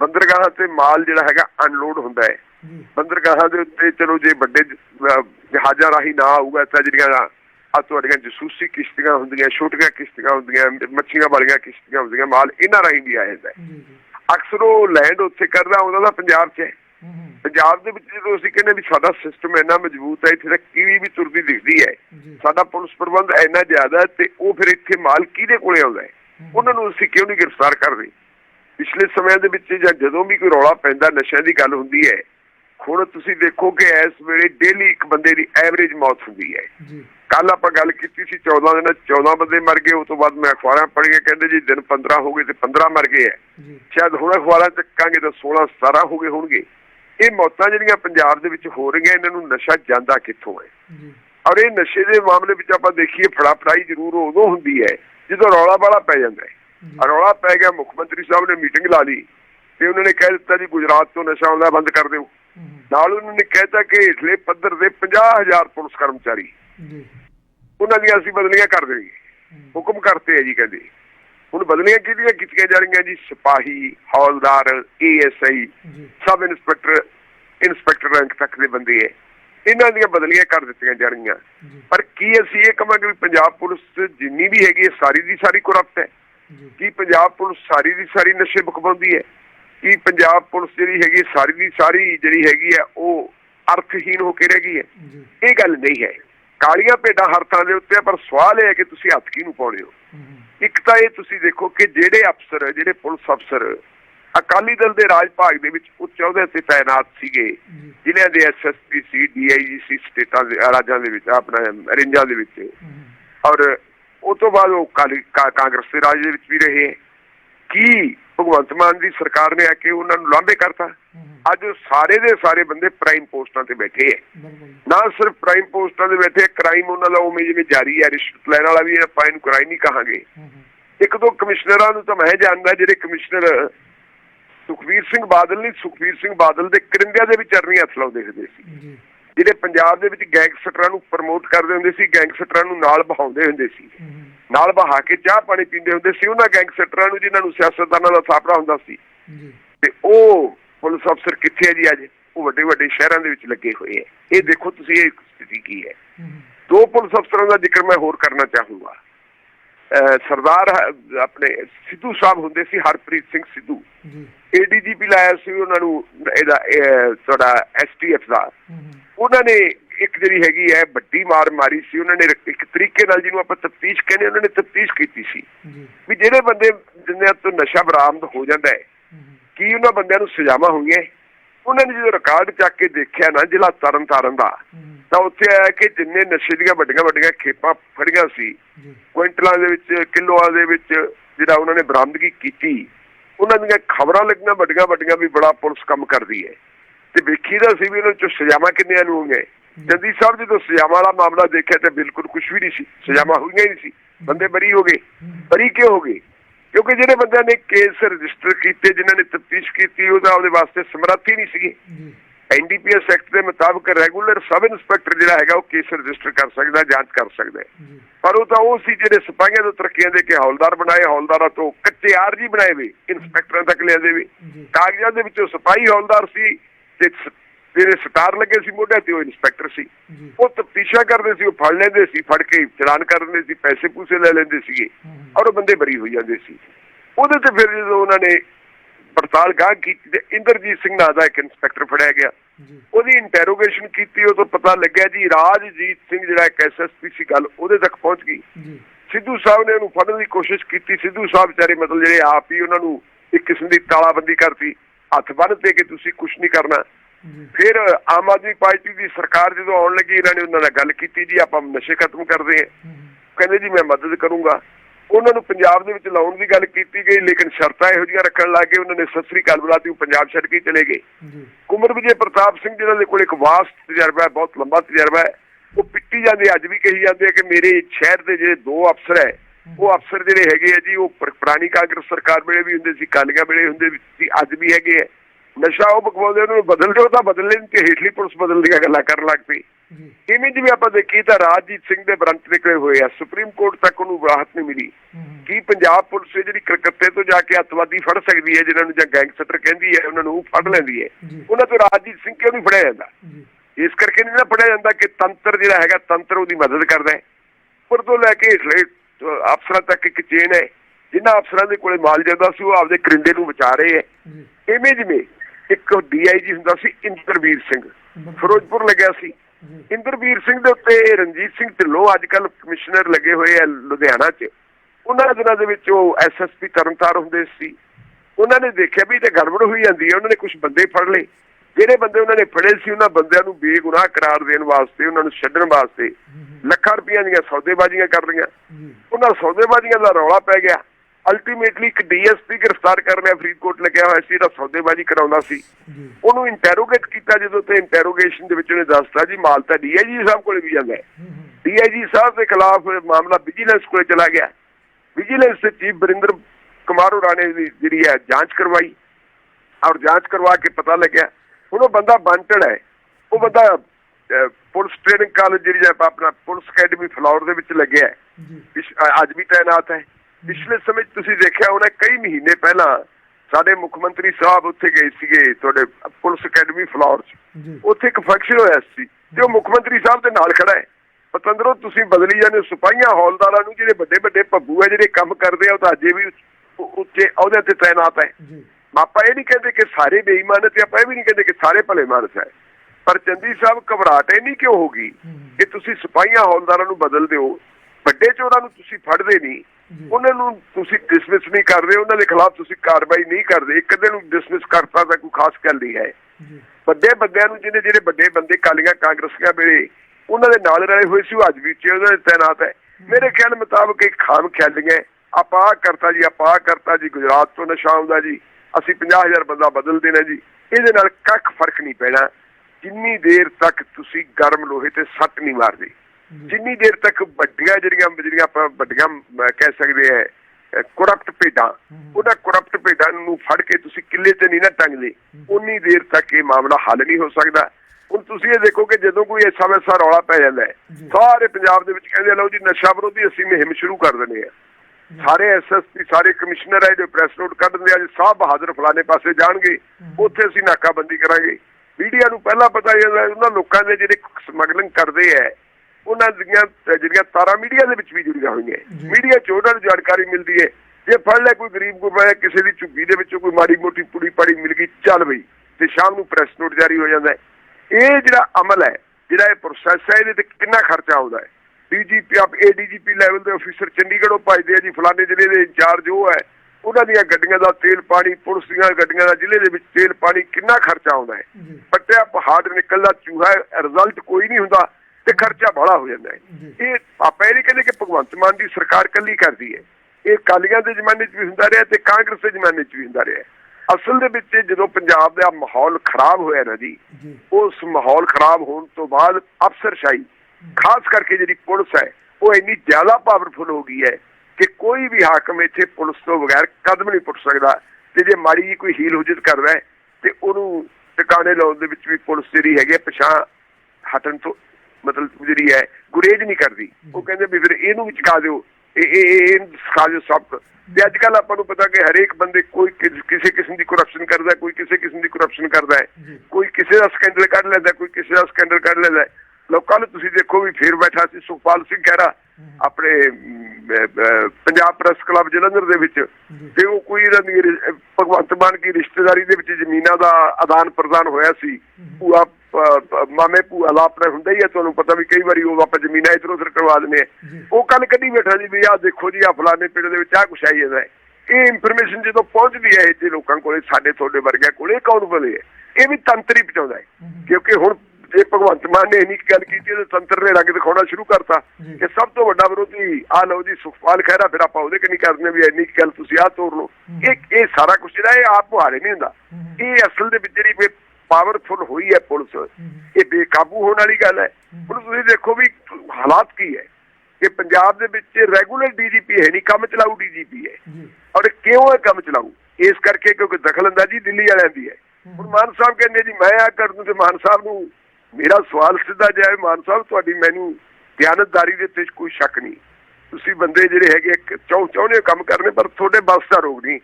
ਬੰਦਰਗਾਹਾਂ ਤੇ ਮਾਲ ਜਿਹੜਾ ਹੈਗਾ ਅਨਲੋਡ ਹੁੰਦਾ ਹੈ। ਬੰਦਰਗਾਹਾਂ ਦੇ ਉੱਤੇ ਚਲੋ ਜੇ ਵੱਡੇ ਜਹਾਜ਼ਾਂ ਰਾਹੀਂ ਨਾ ਆਊਗਾ ਤਾਂ ਜਿਹੜੀਆਂ ਆ ਤੁਹਾਡੀਆਂ ਜਸੂਸੀ ਕਿਸ਼ਤੀਆਂ ਹੁੰਦੀਆਂ ਛੋਟੀਆਂ ਕਿਸ਼ਤੀਆਂ ਹੁੰਦੀਆਂ ਮੱਛੀਆਂ ਵਾਲੀਆਂ ਕਿਸ਼ਤੀਆਂ ਹੁੰਦੀਆਂ ਮਾਲ ਇਹਨਾਂ ਰਾਹੀਂ ਵੀ ਆ ਜਾਂਦਾ ਅਕਸਰ ਉਹ ਲੈਂਡ ਉੱਥੇ ਕਰਦਾ ਉਹਨਾਂ ਦਾ ਪੰਜਾਬ 'ਚ ਹੈ। ਪੰਜਾਬ ਦੇ ਵਿੱਚ ਜਦੋਂ ਅਸੀਂ ਕਹਿੰਦੇ ਵੀ ਸਾਡਾ ਸਿਸਟਮ ਇੰਨਾ ਮਜ਼ਬੂਤ ਹੈ ਇੱਥੇ ਤਾਂ ਕੀੜੀ ਵੀ ਤੁਰਦੀ ਦਿਖਦੀ ਹੈ। ਸਾਡਾ ਪੁਲਿਸ ਪ੍ਰਬੰਧ ਇੰਨਾ ਜ਼ਿਆਦਾ ਤੇ ਉਹ ਫਿਰ ਇੱਥੇ ਮਾਲ ਕਿਹਦੇ ਕੋਲੇ ਆਉਂਦਾ ਹੈ? ਉਹਨਾਂ ਨੂੰ ਅਸੀਂ ਕਿਉਂ ਨਹੀਂ ਗ੍ਰਿਫਤਾਰ ਕਰਦੇ? ਪਿਛਲੇ ਸਮਿਆਂ ਦੇ ਵਿੱਚ ਜਾਂ ਜਦੋਂ ਵੀ ਕੋਈ ਰੌਲਾ ਪੈਂਦਾ ਨਸ਼ਿਆਂ ਦੀ ਗੱਲ ਹੁੰਦੀ ਹੈ ਹੁਣ ਤੁਸੀਂ ਦੇਖੋ ਕਿ ਇਸ ਵੇਲੇ ਡੇਲੀ ਇੱਕ ਬੰਦੇ ਦੀ ਐਵਰੇਜ ਮੌਤ ਹੁੰਦੀ ਹੈ। ਜੀ। ਕੱਲ ਆਪਾਂ ਗੱਲ ਕੀਤੀ ਸੀ 14 ਦਿਨਾਂ 'ਚ 14 ਬੰਦੇ ਮਰ ਗਏ ਉਸ ਤੋਂ ਬਾਅਦ ਮੈਂ ਅਖਬਾਰਾਂ ਪੜ੍ਹੀਆਂ ਕਹਿੰਦੇ ਜੀ ਦਿਨ 15 ਹੋ ਗਏ ਤੇ 15 ਮਰ ਗਏ ਜੀ। ਸ਼ਾਇਦ ਹੁਣ ਅਖਬਾਰਾਂ ਚੱਕਾਂਗੇ ਤਾਂ 16 17 ਹੋ ਗਏ ਹੋਣਗੇ। ਇਹ ਮੌਤਾਂ ਜਿਹੜੀਆਂ ਪੰਜਾਬ ਦੇ ਵਿੱਚ ਹੋ ਰਹੀਆਂ ਇਹਨਾਂ ਨੂੰ ਨਸ਼ਾ ਜਾਂਦਾ ਕਿੱਥੋਂ ਹੈ? ਔਰ ਇਹ ਨਸ਼ੇ ਦੇ ਮਾਮਲੇ ਵਿੱਚ ਆਪਾਂ ਦੇਖੀਏ ਫੜਾ ਫੜਾਈ ਜ਼ਰੂਰ ਉਦੋਂ ਹੁੰਦੀ ਹੈ ਜਦੋਂ ਰੌਲਾ ਬਾਲਾ ਪੈ ਜਾਂਦਾ। ਹੈ। ਰੌਲਾ ਪੈ ਗਿਆ ਮੁੱਖ ਮੰਤਰੀ ਸਾਹਿਬ ਨੇ ਮੀਟਿੰਗ ਲਾ ਲਈ ਤੇ ਉਹਨਾਂ ਨੇ ਕਹਿ ਦਿੱਤਾ ਜੀ ਗੁਜਰਾਤ ਤੋਂ ਨਸ਼ਾ ਆਉਂਦਾ ਬੰਦ ਕਰ ਦਿਓ। ਨਾਲ ਉਹਨਾਂ ਨੇ ਕਹਿਤਾ ਕਿ ਹੇਠਲੇ ਪੱਧਰ ਦੇ 50000 ਪੁਲਿਸ ਕਰਮਚਾਰੀ ਜੀ। ਉਹਨਾਂ ਦੀਆਂ ਅਸੀਂ ਬਦਲੀਆਂ ਕਰ ਦੇਣਗੇ ਹੂੰ, ਹੁਕਮ ਕਰਤੇ ਹੈ ਜੀ ਕਹਿੰਦੇ। ਹੁਣ ਬਦਲੀਆਂ ਕਿਹਦੀਆਂ ਕੀਤੀਆਂ ਜਾਣਗੀਆਂ ਜੀ? ਸਿਪਾਹੀ ਹੌਲਦਾਰ ASI sub inspector inspector rank ਤੱਕ ਦੇ ਬੰਦੇ ਹੈ ਇਹਨਾਂ ਦੀਆਂ ਬਦਲੀਆਂ ਕਰ ਦਿੱਤੀਆਂ ਜਾਣਗੀਆਂ। ਪਰ ਕੀ ਅਸੀਂ ਇਹ ਕਹਾਂਗੇ ਵੀ ਪੰਜਾਬ ਪੁਲਿਸ ਜਿੰਨੀ ਵੀ ਹੈਗੀ ਹੈ ਸਾਰੀ ਦੀ ਸਾਰੀ ਕਰਪਟ ਹੈ ਕੀ ਪੰਜਾਬ ਪੁਲਿਸ ਸਾਰੀ ਦੀ ਸਾਰੀ ਨਸ਼ੇ ਬਕਵਾਉਂਦੀ ਹੈ ਕੀ ਪੰਜਾਬ ਪੁਲਿਸ ਜਿਹੜੀ ਹੈਗੀ ਸਾਰੀ ਦੀ ਸਾਰੀ ਜਿਹੜੀ ਹੈਗੀ ਹੈ ਉਹ ਅਰਥਹੀਨ ਹੋ ਕੇ ਰਹਿ ਗਈ ਹੈ ਇਹ ਗੱਲ ਨਹੀਂ ਹੈ। ਕਾਲੀਆਂ ਭੇਡਾਂ ਹਰ ਥਾਂ ਦੇ ਉੱਤੇ ਆ ਪਰ ਸਵਾਲ ਇਹ ਹੈ ਕਿ ਤੁਸੀਂ ਹੱਥ ਕਿਹਨੂੰ ਪਾਉਣੇ ਹੋ? ਇੱਕ ਤਾਂ ਇਹ ਤੁਸੀਂ ਦੇਖੋ ਕਿ ਜਿਹੜੇ ਅਫਸਰ ਜਿਹੜੇ ਪੁਲਿਸ ਅਫਸਰ ਅਕਾਲੀ ਦਲ ਦੇ ਰਾਜ ਭਾਗ ਦੇ ਵਿੱਚ ਉੱਚ ਅਹੁਦੇ ਤੇ ਤਾਇਨਾਤ ਸੀਗੇ ਜ਼ਿਲ੍ਹਿਆਂ ਦੇ ਐਸਐਸਪੀ ਸੀ ਡੀਆਈਜੀ ਸੀ ਸਟੇਟਾਂ ਦੇ ਰਾਜਾਂ ਦੇ ਵਿੱਚ ਆਪਣਾ ਰੇਂਜਾਂ ਦੇ ਵਿੱਚ। ਔਰ ਉਹ ਤੋਂ ਬਾਅਦ ਉਹ ਕਾਂਗਰਸ ਦੇ ਰਾਜ ਦੇ ਵਿੱਚ ਵੀ ਰਹੇ। ਕੀ ਭਗਵੰਤ ਮਾਨ ਦੀ ਸਰਕਾਰ ਨੇ ਆ ਕੇ ਉਹਨਾਂ ਨੂੰ ਲਾਂਭੇ ਕਰਤਾ। ਅੱਜ ਸਾਰੇ ਦੇ ਸਾਰੇ ਬੰਦੇ ਪ੍ਰਾਈਮ ਪੋਸਟਾਂ ਤੇ ਬੈਠੇ ਹੈ ਬਿਲਕੁਲ ਨਾ ਸਿਰਫ ਪ੍ਰਾਈਮ ਪੋਸਟਾਂ ਦੇ ਬੈਠੇ ਕ੍ਰਾਈਮ ਉਹਨਾਂ ਦਾ ਉਵੇਂ ਜਿਵੇਂ ਜਾਰੀ ਹੈ ਰਿਸ਼ਵਤ ਲੈਣ ਵਾਲਾ ਵੀ ਆਪਾਂ ਇਹਨੂੰ ਕ੍ਰਾਈਮ ਨਹੀਂ ਕਹਾਂਗੇ। ਇੱਕ ਦੋ ਕਮਿਸ਼ਨਰਾਂ ਨੂੰ ਤਾਂ ਮੈਂ ਜਾਣਦਾ ਜਿਹੜੇ ਕਮਿਸ਼ਨਰ ਸੁਖਵੀਰ ਸਿੰਘ ਬਾਦਲ ਨਹੀਂ ਸੁਖਵੀਰ ਸਿੰਘ ਬਾਦਲ ਦੇ ਕਰਿੰਦਿਆਂ ਦੇ ਵਿੱਚ ਅਰਨੀ ਹੱਥ ਲਾਉਂਦੇ ਹੁੰਦੇ ਸੀ। ਜਿਹੜੇ ਪੰਜਾਬ ਦੇ ਵਿੱਚ ਗੈਂਗਸਟਰਾਂ ਨੂੰ ਪ੍ਰਮੋਟ ਕਰਦੇ ਹੁੰਦੇ ਸੀ ਗੈਂਗਸਟਰਾਂ ਨੂੰ ਨਾਲ ਬਹਾਉਂਦੇ ਹੁੰਦੇ ਸੀ। ਨਾਲ ਬਹਾ ਕੇ ਚਾਹ ਪਾਣੀ ਪੀਂਦੇ ਹੁੰਦੇ ਸੀ ਉਹਨਾਂ ਗੈਂਗਸਟਰਾਂ ਨੂੰ ਜਿਨ੍ਹਾਂ ਨੂੰ ਸਿਆਸਤਦਾਨਾਂ ਦਾ ਥਾਪੜਾ ਹੁੰਦਾ ਸੀ। ਜੀ। ਤੇ ਉਹ ਪੁਲਿਸ ਅਫਸਰ ਕਿੱਥੇ ਹੈ ਜੀ ਅੱਜ? ਉਹ ਵੱਡੇ ਵੱਡੇ ਸ਼ਹਿਰਾਂ ਦੇ ਵਿੱਚ ਲੱਗੇ ਹੋਏ ਹੈ ਇਹ ਦੇਖੋ ਤੁਸੀਂ ਇਹ ਸਥਿਤੀ ਕੀ ਹੈ। ਦੋ ਪੁਲਿਸ ਅਫਸਰਾਂ ਦਾ ਜ਼ਿਕਰ ਮੈਂ ਹੋਰ ਕਰਨਾ ਚਾਹੂੰਗਾ। ਸਰਦਾਰ ਆਪਣੇ ਸਿੱਧੂ ਸਾਹਿਬ ਹੁੰਦੇ ਸੀ ਹਰਪ੍ਰੀਤ ਸਿੰਘ ਸਿੱਧੂ। ਜੀ। ਏਡੀਜੀਪੀ ਲਾਇਆ ਸੀ ਉਹਨਾਂ ਨੂੰ ਇਹਦਾ ਇਹ ਤੁਹਾਡਾ ਐਸਟੀਐਫ ਦਾ। ਉਹਨਾਂ ਨੇ ਇੱਕ ਜਿਹੜੀ ਹੈਗੀ ਹੈ ਵੱਡੀ ਮਾਰ ਮਾਰੀ ਸੀ ਉਹਨਾਂ ਨੇ ਇੱਕ ਤਰੀਕੇ ਨਾਲ ਜਿਹਨੂੰ ਆਪਾਂ ਤਫਤੀਸ਼ ਕਹਿੰਦੇ ਉਹਨਾਂ ਨੇ ਤਫਤੀਸ਼ ਕੀਤੀ ਸੀ। ਵੀ ਜਿਹੜੇ ਬੰਦੇ ਜਿਨ੍ਹਾਂ ਤੋਂ ਨਸ਼ਾ ਬਰਾਮਦ ਹੋ ਜਾਂਦਾ ਹੈ ਕੀ ਉਹਨਾਂ ਬੰਦਿਆਂ ਨੂੰ ਸਜ਼ਾਵਾਂ ਹੋਈਆਂ? ਉਹਨਾਂ ਨੇ ਜਦੋਂ ਰਿਕਾਰਡ ਚੱਕ ਕੇ ਦੇਖਿਆ ਨਾ ਜ਼ਿਲ੍ਹਾ ਤਰਨ ਤਾਰਨ ਦਾ ਤਾਂ ਉੱਥੇ ਆਇਆ ਕਿ ਜਿੰਨੇ ਨਸ਼ੇ ਦੀਆਂ ਵੱਡੀਆਂ ਵੱਡੀਆਂ ਖੇਪਾਂ ਫੜੀਆਂ ਸੀ ਕੁਇੰਟਲਾਂ ਦੇ ਵਿੱਚ ਕਿਲੋਆਂ ਦੇ ਵਿੱਚ ਜਿਹੜਾ ਉਹਨਾਂ ਨੇ ਬਰਾਮਦਗੀ ਕੀਤੀ ਉਹਨਾਂ ਦੀਆਂ ਖਬਰਾਂ ਲੱਗੀਆਂ ਵੱਡੀਆਂ ਵੱਡੀਆਂ ਵੀ ਬੜਾ ਪੁਲਿਸ ਕੰਮ ਕਰਦੀ ਹੈ। ਤੇ ਵੇਖੀਦਾ ਸੀ ਵੀ ਉਹਨਾਂ ਚੋਂ ਸਜ਼ਾਵਾਂ ਕਿੰਨੀਆਂ ਨੂੰ ਹੋਈਆਂ ਜੰਦੀ ਸਾਹਿਬ ਜਦੋਂ ਸਜ਼ਾਵਾਂ ਵਾਲਾ ਮਾਮਲਾ ਦੇਖਿਆ ਤੇ ਬਿਲਕੁਲ ਕੁਝ ਵੀ ਨਹੀਂ ਸੀ। ਸਜ਼ਾਵਾਂ ਹੋਈਆਂ ਨਹੀਂ ਸੀ। ਬੰਦੇ ਬਰੀ ਹੋ ਗਏ। ਬਰੀ ਕਿਉਂ ਹੋ ਗਏ? ਕਿਉਂਕਿ ਜਿਹੜੇ ਬੰਦਿਆਂ ਨੇ ਕੇਸ ਰਜਿਸਟਰ ਕੀਤੇ ਜਿਨ੍ਹਾਂ ਨੇ ਤਫਤੀਸ਼ ਕੀਤੀ ਉਹਦਾ ਉਹਦੇ ਵਾਸਤੇ ਸਮਰੱਥ ਹੀ ਨਹੀਂ ਸੀਗੇ। ਐਨਡੀਪੀਐਸ ਐਕਟ ਦੇ ਮੁਤਾਬਕ ਰੈਗੂਲਰ ਸਬ ਇੰਸਪੈਕਟਰ ਜਿਹੜਾ ਹੈਗਾ ਉਹ ਕੇਸ ਰਜਿਸਟਰ ਕਰ ਸਕਦਾ ਜਾਂਚ ਕਰ ਸਕਦਾ ਪਰ ਉਹ ਤਾਂ ਉਹ ਸੀ ਜਿਹੜੇ ਸਿਪਾਹੀਆਂ ਤੋਂ ਤਰੱਕੀਆਂ ਦੇ ਕੇ ਹੌਲਦਾਰ ਬਣਾਏ ਹੌਲਦਾਰਾਂ ਤੋਂ ਕੱਚੇ ਆਰਜੀ ਬਣਾਏ ਵੇ ਇੰਸਪੈਕਟਰਾਂ ਤੱਕ ਲਿਆਂਦੇ ਵੇ। ਕਾਗਜ਼ਾਂ ਦੇ ਵਿੱਚੋਂ ਸਿਪਾਹੀ ਹੌਲਦਾਰ ਸੀ ਤੇ ਜਿਹੜੇ ਸਟਾਰ ਲੱਗੇ ਸੀ ਮੋਢੇ ਤੇ ਉਹ ਇੰਸਪੈਕਟਰ ਸੀ। ਉਹ ਤਫਤੀਸ਼ਾਂ ਕਰਦੇ ਸੀ ਉਹ ਫੜ ਲੈਂਦੇ ਸੀ ਫੜ ਕੇ ਚਲਾਨ ਕਰ ਦਿੰਦੇ ਸੀ ਪੈਸੇ ਪੂਸੇ ਲੈ ਲੈਂਦੇ ਸੀਗੇ। ਔਰ ਉਹ ਬੰਦੇ ਬਰੀ ਹੋ ਜਾਂਦੇ ਸੀ। ਉਹਦੇ ਤੇ ਫਿਰ ਜਦੋਂ ਉਹਨਾਂ ਨੇ ਪੜਤਾਲ ਗਾਹ ਕੀਤੀ ਤੇ ਇੰਦਰਜੀਤ ਸਿੰਘ ਨਾਂ ਦਾ ਇੱਕ ਇੰਸਪੈਕਟਰ ਫੜਿਆ ਗਿਆ। ਉਹਦੀ ਇੰਟਰੋਗੇਸ਼ਨ ਕੀਤੀ ਉਹ ਤੋਂ ਪਤਾ ਲੱਗਿਆ ਜੀ ਰਾਜਜੀਤ ਸਿੰਘ ਜਿਹੜਾ ਇੱਕ ਐਸਐਸਪੀ ਸੀ ਗੱਲ ਉਹਦੇ ਤੱਕ ਪਹੁੰਚ ਗਈ। ਸਿੱਧੂ ਸਾਹਿਬ ਨੇ ਉਹਨੂੰ ਫੜਨ ਦੀ ਕੋਸ਼ਿਸ਼ ਕੀਤੀ। ਸਿੱਧੂ ਸਾਹਿਬ ਵਿਚਾਰੇ ਮਤਲਬ ਜਿਹੜੇ ਆਪ ਹੀ ਉਹਨਾਂ ਨੂੰ ਇੱਕ ਕਿਸਮ ਦੀ ਤਾਲਾਬੰਦੀ ਕਰਤੀ। ਹੱਥ ਬੰਨ੍ਹ ਤੇ ਕਿ ਤੁਸੀਂ ਕੁਝ ਨਹੀਂ ਕਰਨਾ। ਫਿਰ ਆਮ ਆਦਮੀ ਪਾਰਟੀ ਦੀ ਸਰਕਾਰ ਜਦੋਂ ਆਉਣ ਲੱਗੀ ਇਹਨਾਂ ਨੇ ਉਹਨਾਂ ਨਾਲ ਗੱਲ ਕੀਤੀ ਜੀ ਆਪਾਂ ਨਸ਼ੇ ਖਤਮ ਕਰਦੇ ਹਾਂ। ਕਹਿੰਦੇ ਜੀ ਮੈਂ ਮਦਦ ਕਰੂੰਗਾ। ਉਹਨਾਂ ਨੂੰ ਪੰਜਾਬ ਦੇ ਵਿੱਚ ਲਾਉਣ ਦੀ ਗੱਲ ਕੀਤੀ ਗਈ ਲੇਕਿਨ ਸ਼ਰਤਾਂ ਇਹੋ ਜਿਹੀਆਂ ਰੱਖਣ ਲੱਗੇ ਉਹਨਾਂ ਨੇ ਸਤਿ ਸ੍ਰੀ ਅਕਾਲ ਬੁਲਾਤੀ ਉਹ ਪੰਜਾਬ ਛੱਡ ਕੇ ਚਲੇ ਗਏ। ਕੁਮਰ ਵਿਜੇ ਪ੍ਰਤਾਪ ਸਿੰਘ ਜਿਹਨਾਂ ਦੇ ਕੋਲ ਇੱਕ ਵਾਸਟ ਤਜਰਬਾ ਹੈ ਬਹੁਤ ਲੰਬਾ ਤਜਰਬਾ ਹੈ। ਉਹ ਪਿੱਟੀ ਜਾਂਦੇ ਅੱਜ ਵੀ ਕਹੀ ਜਾਂਦੇ ਆ ਕਿ ਮੇਰੇ ਸ਼ਹਿਰ ਦੇ ਜਿਹੜੇ ਦੋ ਅਫਸਰ ਹੈ ਉਹ ਅਫਸਰ ਜਿਹੜੇ ਹੈਗੇ ਆ ਜੀ ਉਹ ਪੁਰ- ਪੁਰਾਣੀ ਕਾਂਗਰਸ ਸਰਕਾਰ ਵੇਲੇ ਵੀ ਹੁੰਦੇ ਸੀ ਕਾਲੀਆਂ ਵੇਲੇ ਹੁੰਦੇ ਸੀ ਅੱਜ ਵੀ ਹੈਗੇ ਆ। ਨਸ਼ਾ ਉਹ ਬਕਵਾਉਂਦੇ ਉਹਨਾਂ ਨੂੰ ਬਦਲ ਦਿਓ ਤਾਂ ਬਦਲ ਲੈਣ ਤੇ ਹੇਠਲੀ ਪੁਲਿਸ ਬਦਲ ਦੀਆਂ ਗੱਲਾਂ ਕਰਨ ਲੱਗ ਪਈ। ਜੀ। ਇਵੇਂ ਜਿਵੇਂ ਆਪਾਂ ਦੇਖੀ ਤਾਂ ਰਾਜਜੀਤ ਸਿੰਘ ਦੇ ਬਰੰਟ ਨਿਕਲੇ ਹੋਏ ਆ। ਸੁਪਰੀਮ ਕੋਰਟ ਤੱਕ ਉਹਨੂੰ ਰਾਹਤ ਨਹੀਂ ਮਿਲੀ। ਕੀ ਪੰਜਾਬ ਪੁਲਿਸ ਜਿਹੜੀ ਕਲਕੱਤੇ ਤੋਂ ਜਾ ਕੇ ਅੱਤਵਾਦੀ ਫੜ ਸਕਦੀ ਹੈ ਜਿਨ੍ਹਾਂ ਨੂੰ ਜਾਂ ਗੈਂਗਸਟਰ ਕਹਿੰਦੀ ਹੈ ਉਹਨਾਂ ਨੂੰ ਫੜ ਲੈਂਦੀ ਹੈ। ਉਹਨਾਂ ਤੋਂ ਰਾਜਜੀਤ ਸਿੰਘ ਕਿਉਂ ਨਹੀਂ ਫੜਿਆ ਜਾਂਦਾ? ਇਸ ਕਰਕੇ ਨਹੀਂ ਨਾ ਫੜਿਆ ਜਾਂਦਾ ਕਿ ਤੰਤਰ ਜਿਹੜਾ ਹੈਗਾ ਤੰਤਰ ਉਹਦੀ ਮਦਦ ਕਰਦਾ ਹੈ। ਉੱਪਰ ਤੋਂ ਲੈ ਕੇ ਅਫਸਰਾਂ ਤੱਕ ਇੱਕ ਚੇਨ ਹੈ। ਜਿਨ੍ਹਾਂ ਅਫਸਰਾਂ ਦੇ ਕੋਲੇ ਮਾਲ ਜਾਂਦਾ ਸੀ ਉਹ ਆਪਦੇ ਕਰਿੰਦੇ ਨੂੰ ਬਚਾ ਰਹੇ ਹੈ। ਇਵੇਂ ਜਿਵੇਂ ਇੱਕ ਡੀਆਈਜੀ ਹੁੰਦਾ ਸੀ ਇੰਦਰਵੀਰ ਸਿੰਘ। ਫਿਰੋਜ਼ਪੁਰ ਲੱਗਿਆ ਸੀ। ਇੰਦਰਵੀਰ ਸਿੰਘ ਦੇ ਉੱਤੇ ਰਣਜੀਤ ਸਿੰਘ ਢਿੱਲੋਂ ਅੱਜ ਕੱਲ ਕਮਿਸ਼ਨਰ ਲੱਗੇ ਹੋਏ ਆ ਲੁਧਿਆਣਾ 'ਚ। ਉਹਨਾਂ ਦਿਨਾਂ ਦੇ ਵਿੱਚ ਉਹ ਐਸਐਸਪੀ ਤਰਨਤਾਰ ਹੁੰਦੇ ਸੀ। ਉਹਨਾਂ ਨੇ ਦੇਖਿਆ ਵੀ ਇਹ ਤੇ ਗੜਬੜ ਹੋਈ ਜਾਂਦੀ ਹੈ ਉਹਨਾਂ ਨੇ ਕੁਝ ਬੰਦੇ ਫੜ ਲਏ। ਜਿਹੜੇ ਬੰਦੇ ਉਹਨਾਂ ਨੇ ਫੜੇ ਸੀ ਉਹਨਾਂ ਬੰਦਿਆਂ ਨੂੰ ਬੇਗੁਨਾਹ ਕਰਾਰ ਦੇਣ ਵਾਸਤੇ ਉਹਨਾਂ ਨੂੰ ਛੱਡਣ ਵਾਸਤੇ ਲੱਖਾਂ ਰੁਪਈਆਂ ਦੀਆਂ ਸੌਦੇਬਾਜ਼ੀਆਂ ਕਰ ਲਈਆਂ ਉਹਨਾਂ ਸੌਦੇਬਾਜ਼ੀਆਂ ਦਾ ਰੌਲਾ ਪੈ ਗਿਆ। ਅਲਟੀਮੇਟਲੀ ਇੱਕ ਡੀਐਸਪੀ ਗ੍ਰਿਫਤਾਰ ਕਰ ਲਿਆ ਫਰੀਦਕੋਟ ਲੱਗਿਆ ਹੋਇਆ ਸੀ ਜਿਹੜਾ ਸੌਦੇਬਾਜ਼ੀ ਕਰਾਉਂਦਾ ਸੀ। ਉਹਨੂੰ ਇੰਟਰੋਗੇਟ ਕੀਤਾ ਜਦੋਂ ਤੇ ਇੰਟਰੋਗੇਸ਼ਨ ਦੇ ਵਿੱਚ ਉਹਨੇ ਦੱਸਤਾ ਜੀ ਮਾਲ ਤਾਂ ਡੀਆਈਜੀ ਸਾਹਿਬ ਕੋਲੇ ਵੀ ਜਾਂਦਾ ਡੀਆਈਜੀ ਸਾਹਿਬ ਦੇ ਖਿਲਾਫ ਮਾਮਲਾ ਵਿਜੀਲੈਂਸ ਕੋਲੇ ਚਲਾ ਗਿਆ। ਵਿਜੀਲੈਂਸ ਦੇ ਚੀਫ ਬਰਿੰਦਰ ਕੁਮਾਰ ਨੇ ਵੀ ਜਿਹੜੀ ਹੈ ਜਾਂਚ ਕਰਵਾਈ ਔਰ ਜਾਂਚ ਕਰਵਾ ਕੇ ਪਤਾ ਲੱਗਿਆ। ਹੁਣ ਉਹ ਬੰਦਾ ਬੰਟੜ ਹੈ। ਉਹ ਬੰਦਾ ਪੁਲਿਸ ਟ੍ਰੇਨਿੰਗ ਕਾਲਜ ਜਿਹੜੀ ਹੈ ਆਪਣਾ ਪੁਲਿਸ ਅਕੈਡਮੀ ਫਲੌਰ ਦੇ ਵਿੱਚ ਲੱਗਿਆ ਹੈ। ਅੱਜ ਵੀ ਤਾਇਨਾਤ ਹੈ। ਪਿਛਲੇ ਸਮੇਂ ਤੁਸੀਂ ਦੇਖਿਆ ਹੋਣਾ ਕਈ ਮਹੀਨੇ ਪਹਿਲਾਂ ਸਾਡੇ ਮੁੱਖ ਮੰਤਰੀ ਸਾਹਿਬ ਉੱਥੇ ਗਏ ਸੀਗੇ ਤੁਹਾਡੇ ਪੁਲਿਸ ਅਕੈਡਮੀ ਫਲੌਰ 'ਚ। ਉੱਥੇ ਇੱਕ ਫੰਕਸ਼ਨ ਹੋਇਆ ਸੀ ਤੇ ਉਹ ਮੁੱਖ ਮੰਤਰੀ ਸਾਹਿਬ ਦੇ ਨਾਲ ਖੜਾ ਹੈ। ਪਤੰਦਰੋਂ ਤੁਸੀਂ ਬਦਲੀ ਜਾਂਦੇ ਸਿਪਾਹੀਆਂ ਹੌਲਦਾਰਾਂ ਨੂੰ ਜਿਹੜੇ ਵੱਡੇ ਵੱਡੇ ਭੱਬੂ ਹੈ ਜਿਹੜੇ ਕੰਮ ਕਰਦੇ ਆ ਉਹ ਤਾਂ ਅਜੇ ਵੀ ਉੱਚੇ ਅਹੁਦੇ ਤੇ ਤਾਇਨਾਤ ਹੈ। ਆਪਾਂ ਇਹ ਨਹੀਂ ਕਹਿੰਦੇ ਕਿ ਸਾਰੇ ਬੇਈਮਾਨ ਤੇ ਆਪਾਂ ਇਹ ਵੀ ਨਹੀਂ ਕਹਿੰਦੇ ਕਿ ਸਾਰੇ ਭਲੇ ਮਾਨਸ ਹੈ ਪਰ ਚੰਦੀ ਸਾਹਿਬ ਘਬਰਾਹਟ ਇੰਨੀ ਕਿਉਂ ਹੋ। ਗਈ ਕਿ ਤੁਸੀਂ ਸਿਪਾਹੀਆਂ ਹੌਲਦਾਰਾਂ ਨੂੰ ਬਦਲ ਦਿਓ ਵੱਡੇ ਚੋਰਾਂ ਨੂੰ ਤੁਸੀਂ ਫੜਦੇ ਨਹੀਂ। ਉਹਨਾਂ ਨੂੰ ਤੁਸੀਂ ਡਿਸਮਿਸ ਨਹੀਂ ਕਰਦੇ ਉਹਨਾਂ ਦੇ ਖਿਲਾਫ ਤੁਸੀਂ ਕਾਰਵਾਈ ਨਹੀਂ ਕਰਦੇ ਇੱਕ ਅੱਧੇ ਨੂੰ ਡਿਸਮਿਸ ਕਰਤਾ ਤਾਂ ਕੋਈ ਖਾਸ ਗੱਲ ਨਹੀਂ ਹੈ। ਵੱਡੇ ਬੰਦਿਆਂ ਨੂੰ ਜਿਹਨੇ ਜਿਹੜੇ ਵੱਡੇ ਬੰਦੇ ਕਾਲੀਆਂ ਕਾਂਗਰਸੀਆਂ ਵੇਲੇ ਉਹਨਾਂ ਦੇ ਨਾਲ ਰਲੇ ਹੋਏ ਸੀ ਉਹ ਅੱਜ ਵੀ ਚ ਉਹਨਾਂ ਦੇ ਤੈਨਾਤ ਹੈ। ਮੇਰੇ ਖਿਆਲ ਮੁਤਾਬਕ ਇੱਕ ਖਾਮ ਖਿਆਲੀਆਂ ਆਪਾਂ ਕਰਤਾ ਜੀ ਆਪਾਂ ਕਰਤਾ ਜੀ ਗੁਜਰਾਤ ਤੋਂ ਨਸ਼ਾ ਆਉਂਦਾ ਜੀ। ਅਸੀਂ 50000 ਬੰਦਾ ਬਦਲ ਦੇਣਾ ਜੀ। ਇਹਦੇ ਨਾਲ ਕੱਖ ਫ਼ਰਕ ਨਹੀਂ ਪੈਣਾ। ਜਿੰਨੀ ਦੇਰ ਤੱਕ ਤੁਸੀਂ ਗਰਮ ਲੋਹੇ ਤੇ ਸੱਟ ਨਹੀਂ ਮਾਰਦੇ। ਜਿੰਨੀ ਦੇਰ ਤੱਕ ਵੱਡੀਆਂ ਜਿਹੜੀਆਂ ਜਿਹੜੀਆਂ ਆਪਾਂ ਵੱਡੀਆਂ ਕਹਿ ਸਕਦੇ ਆ ਕਰਪਟ ਭੇਡਾਂ ਉਹਨਾਂ ਕਰਪਟ ਭੇਡਾਂ ਨੂੰ ਫੜ ਕੇ ਤੁਸੀਂ ਕਿੱਲੇ ਤੇ ਨਹੀਂ ਨਾ ਟੰਗਦੇ। ਉਨੀ ਦੇਰ ਤੱਕ ਇਹ ਮਾਮਲਾ ਹੱਲ ਨਹੀਂ ਹੋ ਸਕਦਾ। ਹੁਣ ਤੁਸੀਂ ਇਹ ਦੇਖੋ ਕਿ ਜਦੋਂ ਕੋਈ ਐਸਾ ਵੈਸਾ ਰੌਲਾ ਪੈ ਜਾਂਦਾ। ਸਾਰੇ ਪੰਜਾਬ ਦੇ ਵਿੱਚ ਕਹਿੰਦੇ ਲਓ ਜੀ ਨਸ਼ਾ ਵਿਰੋਧੀ ਅਸੀਂ ਮੁਹਿੰਮ ਸ਼ੁਰੂ ਕਰ ਦਿੰਦੇ ਆ ਸਾਰੇ ਐਸਐਸਪੀ ਸਾਰੇ ਕਮਿਸ਼ਨਰ ਹੈ ਜੋ ਪ੍ਰੈਸ ਨੋਟ ਕੱਢ ਦਿੰਦੇ ਆ ਜੀ ਸਾਹਿਬ ਬਹਾਦਰ ਫਲਾਣੇ ਪਾਸੇ ਜਾਣਗੇ। ਉੱਥੇ ਅਸੀਂ ਨਾਕਾਬੰਦੀ ਕਰਾਂਗੇ। ਮੀਡੀਆ ਨੂੰ ਪਹਿਲਾਂ ਪਤਾ ਜਾਂਦਾ ਹੈ, ਉਹਨਾਂ ਲੋਕਾਂ ਦੇ ਜਿਹੜੇ ਸਮਗਲਿੰਗ ਕਰਦੇ ਆ ਉਹਨਾਂ ਦੀਆਂ ਜਿਹੜੀਆਂ ਤਾਰਾਂ ਮੀਡੀਆ ਦੇ ਵਿੱਚ ਵੀ ਜੁੜੀਆਂ ਹੋਈਆਂ। ਮੀਡੀਆ ਚ ਉਹਨਾਂ ਨੂੰ ਜਾਣਕਾਰੀ ਮਿਲਦੀ ਹੈ। ਜੇ ਫੜ ਲੈ ਕੋਈ ਗਰੀਬ ਕੋਈ ਮੈਂ ਕਿਸੇ ਦੀ ਝੁੱਗੀ ਦੇ ਵਿੱਚੋਂ ਕੋਈ ਮਾੜੀ ਮੋਟੀ ਪੁੜੀ ਪਾੜੀ ਮਿਲ ਗਈ ਚੱਲ ਬਈ। ਤੇ ਸ਼ਾਮ ਨੂੰ ਪ੍ਰੈਸ ਨੋਟ ਜਾਰੀ ਹੋ ਜਾਂਦਾ ਹੈ। ਇਹ ਜਿਹੜਾ ਅਮਲ ਹੈ ਜਿਹੜਾ ਇਹ ਪ੍ਰੋਸੈਸ ਹੈ ਇਹਦੇ ਤੇ ਕਿੰਨਾ ਖਰਚਾ ਆਉਂਦਾ ਹੈ? ਡੀਜੀਪੀ ਆਪ ਏਡੀਜੀਪੀ ਲੈਵਲ ਦੇ ਅਫੀਸਰ ਚੰਡੀਗੜ੍ਹੋਂ ਭਜਦੇ ਆ ਜੀ ਫਲਾਣੇ ਜ਼ਿਲ੍ਹੇ ਦੇ ਇੰਚਾਰਜ ਉਹ ਹੈ। ਉਹਨਾਂ ਦੀਆਂ ਗੱਡੀਆਂ ਦਾ ਤੇਲ ਪਾਣੀ ਪੁਲਿਸ ਦੀਆਂ ਗੱਡੀਆਂ ਦਾ ਜ਼ਿਲ੍ਹੇ ਦੇ ਵਿੱਚ ਤੇਲ ਪਾਣੀ ਕਿੰਨਾ ਖਰਚਾ ਆਉਂਦਾ ਹੈ? ਪੱਟਿਆ ਪਹਾੜ ਨਿਕਲਦਾ ਚੂਹਾ ਰਿਜ਼ਲਟ ਕੋਈ ਨਹੀਂ ਹੁੰਦਾ। ਤੇ ਖਰਚਾ ਬੜਾ ਹੋ ਜਾਂਦਾ। ਹੈ। ਇਹ ਆਪਾਂ ਇਹ ਨਹੀਂ ਕਹਿੰਦੇ ਕਿ ਭਗਵੰਤ ਮਾਨ ਦੀ ਸਰਕਾਰ ਕੱਲੀ ਕਰਦੀ ਹੈ। ਇਹ ਕਾਲੀਆਂ ਦੇ ਜ਼ਮਾਨੇ 'ਚ ਵੀ ਹੁੰਦਾ ਰਿਹਾ ਤੇ ਕਾਂਗਰਸ ਦੇ ਜ਼ਮਾਨੇ 'ਚ ਵੀ ਹੁੰਦਾ ਰਿਹਾ। ਅਸਲ ਦੇ ਵਿੱਚ ਜਦੋਂ ਪੰਜਾਬ ਦਾ ਮਾਹੌਲ ਖਰਾਬ ਹੋਇਆ ਨਾ ਜੀ ਉਸ ਮਾਹੌਲ ਖਰਾਬ ਹੋਣ ਤੋਂ ਬਾਅਦ ਅਫਸਰਸ਼ਾਹੀ ਖਾਸ ਕਰਕੇ ਜਿਹੜੀ ਪੁਲਿਸ ਹੈ ਉਹ ਇੰਨੀ ਜ਼ਿਆਦਾ ਪਾਵਰਫੁਲ ਹੋ ਗਈ ਹੈ ਕਿ ਕੋਈ ਵੀ ਹਾਕਮ ਇੱਥੇ ਪੁਲਿਸ ਤੋਂ ਬਗੈਰ ਕਦਮ ਨਹੀਂ ਪੁੱਟ ਸਕਦਾ ਤੇ ਜੇ ਮਾੜੀ ਜੀ ਕੋਈ ਹੀਲ ਹੁਜਤ ਕਰਦਾ ਤੇ ਉਹਨੂੰ ਟਿਕਾਣੇ ਲਾਉਣ ਦੇ ਵਿੱਚ ਵੀ ਪੁਲਿਸ ਜਿਹੜੀ ਹੈਗੀ ਪਛਾਣ ਹਟਣ ਤੋਂ ਮਤਲਬ ਜਿਹੜੀ ਹੈ ਗੁਰੇਜ ਨਹੀਂ ਕਰਦੀ। ਉਹ ਕਹਿੰਦੇ ਵੀ ਫਿਰ ਇਹਨੂੰ ਵੀ ਚੁਕਾ ਦਿਓ। ਇਹ ਇਹ ਸਿਖਾ ਦਿਓ ਸਭ। ਤੇ ਅੱਜ ਕੱਲ ਆਪਾਂ ਨੂੰ ਪਤਾ ਕਿ ਹਰੇਕ ਬੰਦੇ ਕੋਈ ਕਿਸ- ਕਿਸੇ ਕਿਸਮ ਦੀ ਕਰਪਸ਼ਨ ਕਰਦਾ ਕੋਈ ਕਿਸੇ ਕਿਸਮ ਦੀ ਕਰਪਸ਼ਨ ਕਰਦਾ ਹੈ। ਕੋਈ ਕਿਸੇ ਦਾ ਸਕੈਂਡਲ ਕੱਢ ਲੈਂਦਾ ਕੋਈ ਕਿਸੇ ਦਾ ਸਕੈਂਡਲ ਕੱਢ ਲੈਂਦਾ। ਲੋਕਾਂ ਨੂੰ ਤੁਸੀਂ ਦੇਖੋ ਵੀ ਫੇਰ ਬੈਠਾ ਸੀ ਸੁਖਪਾਲ ਸਿੰਘ ਖਹਿਰਾ ਆਪਣੇ ਪੰਜਾਬ ਪ੍ਰੈਸ ਕਲੱਬ ਜਲੰਧਰ ਦੇ ਵਿੱਚ। ਤੇ ਉਹ ਕੋਈ ਭਗਵੰਤ ਮਾਨ ਦੀ ਰਿਸ਼ਤੇਦਾਰੀ ਦੇ ਵਿੱਚ ਜ਼ਮੀਨਾਂ ਦਾ ਆਦਾਨ ਪ੍ਰਦਾਨ ਹੋਇਆ ਸੀ। ਭੂਆ ਮਾਮੇ ਭੂਆ ਆਪਣੇ ਹੁੰਦਾ ਹੀ ਹੈ ਤੁਹਾਨੂੰ ਪਤਾ ਵੀ ਕਈ ਵਾਰੀ ਉਹ ਆਪਾਂ ਜ਼ਮੀਨਾਂ ਇਧਰ ਉਧਰ ਕਰਵਾ ਦਿੰਦੇ ਆ। ਉਹ ਕੱਲ ਕੱਢੀ ਬੈਠਾ ਜੀ ਵੀ ਆਹ ਦੇਖੋ ਜੀ ਆ ਫਲਾਣੇ ਪਿੰਡ ਦੇ ਵਿੱਚ ਆ ਕੁਛ ਆਈ ਜਾਂਦਾ ਇਹ ਇਨਫੋਰਮੇਸ਼ਨ ਜਦੋਂ ਪਹੁੰਚਦੀ ਹੈ ਇੱਥੇ ਲੋਕਾਂ ਕੋਲੇ ਸਾਡੇ ਤੁਹਾਡੇ ਵਰਗਿਆਂ ਕੋਲੇ ਕੌਣ ਬਲੇ ਇਹ ਵੀ ਤੰਤਰ ਪਹੁੰਚਾਉਂਦਾ ਹੈ। ਕਿਉਂਕਿ ਹੁਣ ਜੇ ਭਗਵੰਤ ਮਾਨ ਨੇ ਇੰਨੀ ਗੱਲ ਕੀਤੀ ਤੇ ਤੰਤਰ ਨੇ ਰੰਗ ਦਿਖਾਉਣਾ ਸ਼ੁਰੂ ਕਰਤਾ। ਕਿ ਸਭ ਤੋਂ ਵੱਡਾ ਵਿਰੋਧੀ ਆ ਲਓ ਜੀ ਸੁਖਪਾਲ ਖਹਿਰਾ ਫਿਰ ਆਪਾਂ ਉਹਦੇ ਕਨੀ ਕਰਦੇ ਹਾਂ ਵੀ ਇੰਨੀ ਗੱਲ ਤੁਸੀਂ ਆਹ ਤੋੜ ਲਓ। ਇਹ ਇਹ ਸਾਰਾ ਕੁਝ ਜਿਹੜਾ ਇਹ ਆਪ ਮੁਹਾਰੇ ਨਹੀਂ ਹੁੰਦਾ। ਇਹ ਅਸਲ ਦੇ ਵਿੱਚ ਜਿਹੜੀ ਪਾਵਰਫੁਲ ਹੋਈ ਹੈ ਪੁਲਿਸ ਇਹ ਬੇਕਾਬੂ ਹੋਣ ਵਾਲੀ ਗੱਲ ਹੈ। ਹੁਣ ਤੁਸੀਂ ਦੇਖੋ ਵੀ ਹਾਲਾਤ ਕੀ ਹੈ। ਕਿ ਪੰਜਾਬ ਦੇ ਵਿੱਚ ਰੈਗੂਲਰ ਡੀਜੀਪੀ ਹੈ ਨਹੀਂ ਕੰਮ ਚਲਾਊ ਡੀਜੀਪੀ ਹੈ। ਔਰ ਕਿਉਂ ਇਹ ਕੰਮ ਚਲਾਊ? ਇਸ ਕਰਕੇ ਕਿਉਂਕਿ ਦਖਲਅੰਦਾਜ਼ੀ ਦਿੱਲੀ ਵਾਲਿਆਂ ਦੀ ਹੈ। ਹੁਣ ਮਾਨ ਸਾਹਿਬ ਕਹਿੰਦੇ ਜੀ ਮੈਂ ਆ ਕਰ ਦੂੰ ਤੇ ਮਾਨ ਸਾਹਿਬ ਨੂੰ ਮੇਰਾ ਸਵਾਲ ਸਿੱਧਾ ਜਾਏ ਮਾਨ ਸਾਹਿਬ ਤੁਹਾਡੀ ਮੈਨੂੰ ਦਿਆਨਤਦਾਰੀ ਦੇ ਉੱਤੇ ਕੋਈ ਸ਼ੱਕ ਨਹੀਂ। ਤੁਸੀਂ ਬੰਦੇ ਜਿਹੜੇ ਹੈਗੇ ਚਾਹੁੰ ਚਾਹੁੰਦੇ ਹੋ ਕੰਮ ਕਰਨੇ ਪਰ ਤੁਹਾਡੇ ਬਸ ਦਾ ਰੋਗ ਨਹੀਂ।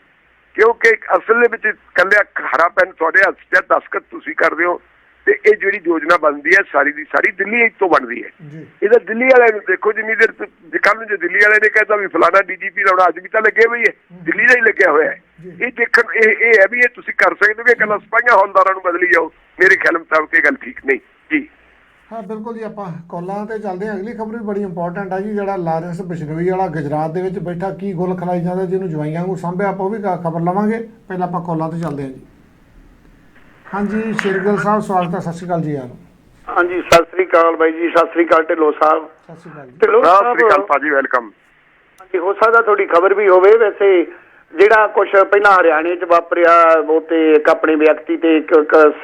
ਕਿਉਂਕਿ ਅਸਲ ਦੇ ਵਿੱਚ ਕੱਲਿਆ ਹਰਾ ਪੈਨ ਤੁਹਾਡੇ ਹੱਥ 'ਚ ਹੈ, ਦਸਤਖਤ ਤੁਸੀਂ ਕਰਦੇ ਹੋ ਤੇ ਇਹ ਜਿਹੜੀ ਯੋਜਨਾ ਬਣਦੀ ਹੈ ਸਾਰੀ ਦੀ ਸਾਰੀ ਦਿੱਲੀ ਤੋਂ ਬਣਦੀ ਹੈ। ਇਹਦਾ ਦਿੱਲੀ ਵਾਲਿਆਂ ਨੂੰ ਦੇਖੋ ਜਿੰਨੀ ਦੇਰ ਜੇ ਕੱਲ ਨੂੰ ਜੇ ਦਿੱਲੀ ਵਾਲੇ ਨੇ ਕਹਿਤਾ ਵੀ ਫਲਾਣਾ ਡੀਜੀਪੀ ਲਾਉਣਾ ਅੱਜ ਵੀ ਤਾਂ ਲੱਗੇ ਹੋਈ ਹੈ ਦਿੱਲੀ ਦਾ ਹੀ ਲੱਗਿਆ ਹੋਇਆ ਹੈ। ਇਹ ਦੇਖਣ ਇਹ ਇਹ ਹੈ ਵੀ ਇਹ ਤੁਸੀਂ ਕਰ ਸਕਦੇ ਹੋ ਕਿ ਕੱਲਾ ਸਪਾਈਆਂ ਹੌਲਦਾਰਾਂ ਨੂੰ ਬਦਲੀ ਜਾਓ। ਮੇਰੇ ਖਿਆਲ ਮੁਤਾਬਕ ਇਹ ਗੱਲ ਠੀਕ ਨਹੀਂ। ਜੀ। ਹਾਂ ਬਿਲਕੁਲ ਜੀ ਆਪਾਂ ਕਾਲਾਂ ਤੇ ਚੱਲਦੇ ਹਾਂ। ਅਗਲੀ ਖਬਰ ਵੀ ਬੜੀ ਇੰਪੋਰਟੈਂਟ ਹੈ ਜੀ ਜਿਹੜਾ ਲਾਰੈਂਸ ਬਿਸ਼ਨੋਈ ਵਾਲਾ ਗੁਜਰਾਤ ਦੇ ਵਿੱਚ ਬੈਠਾ ਕੀ ਗੁੱਲ ਖਲਾਈ ਜਾਂਦਾ ਜਿਹਨੂੰ ਜਵਾਈਆਂ ਨੂੰ ਸਾਂਭਿਆ ਆਪਾਂ ਉਹ ਵੀ ਖਬਰ ਲਵਾਂਗੇ। ਪਹਿਲਾਂ ਆਪਾਂ ਕਾਲਾਂ ਤੇ ਚੱਲਦੇ ਹਾਂ ਜੀ। ਹਾਂਜੀ ਸ਼ੇਰਗਿੱਲ ਸਾਹਿਬ ਸਵਾਗਤ ਹੈ ਸਤਿ ਸ਼੍ਰੀ ਅਕਾਲ ਜੀ ਆਨੂੰ ਹਾਂਜੀ ਸਤਿ ਸ੍ਰੀ ਅਕਾਲ ਬਾਈ ਜੀ ਸਤਿ ਸ੍ਰੀ ਅਕਾਲ ਢਿੱਲੋਂ ਸਾਹਿਬ। ਸਤਿ ਸ਼੍ਰੀ ਅਕਾਲ ਜੀ। ਢਿੱਲੋਂ ਸਤਿ ਸ੍ਰੀ ਅਕਾਲ ਸਾਹਿਬ ਭਾਜੀ ਵੈਲਕਮ। ਹਾਂਜੀ ਹੋ ਸਕਦਾ ਤੁਹਾਡੀ ਖਬਰ ਵੀ ਹੋਵੇ ਵੈਸੇ ਜਿਹੜਾ ਕੁਝ ਪਹਿਲਾਂ ਹਰਿਆਣੇ 'ਚ ਵਾਪਰਿਆ ਉਹ ਤੇ ਇੱਕ ਆਪਣੇ ਵਿਅਕਤੀ ਤੇ ਇੱਕ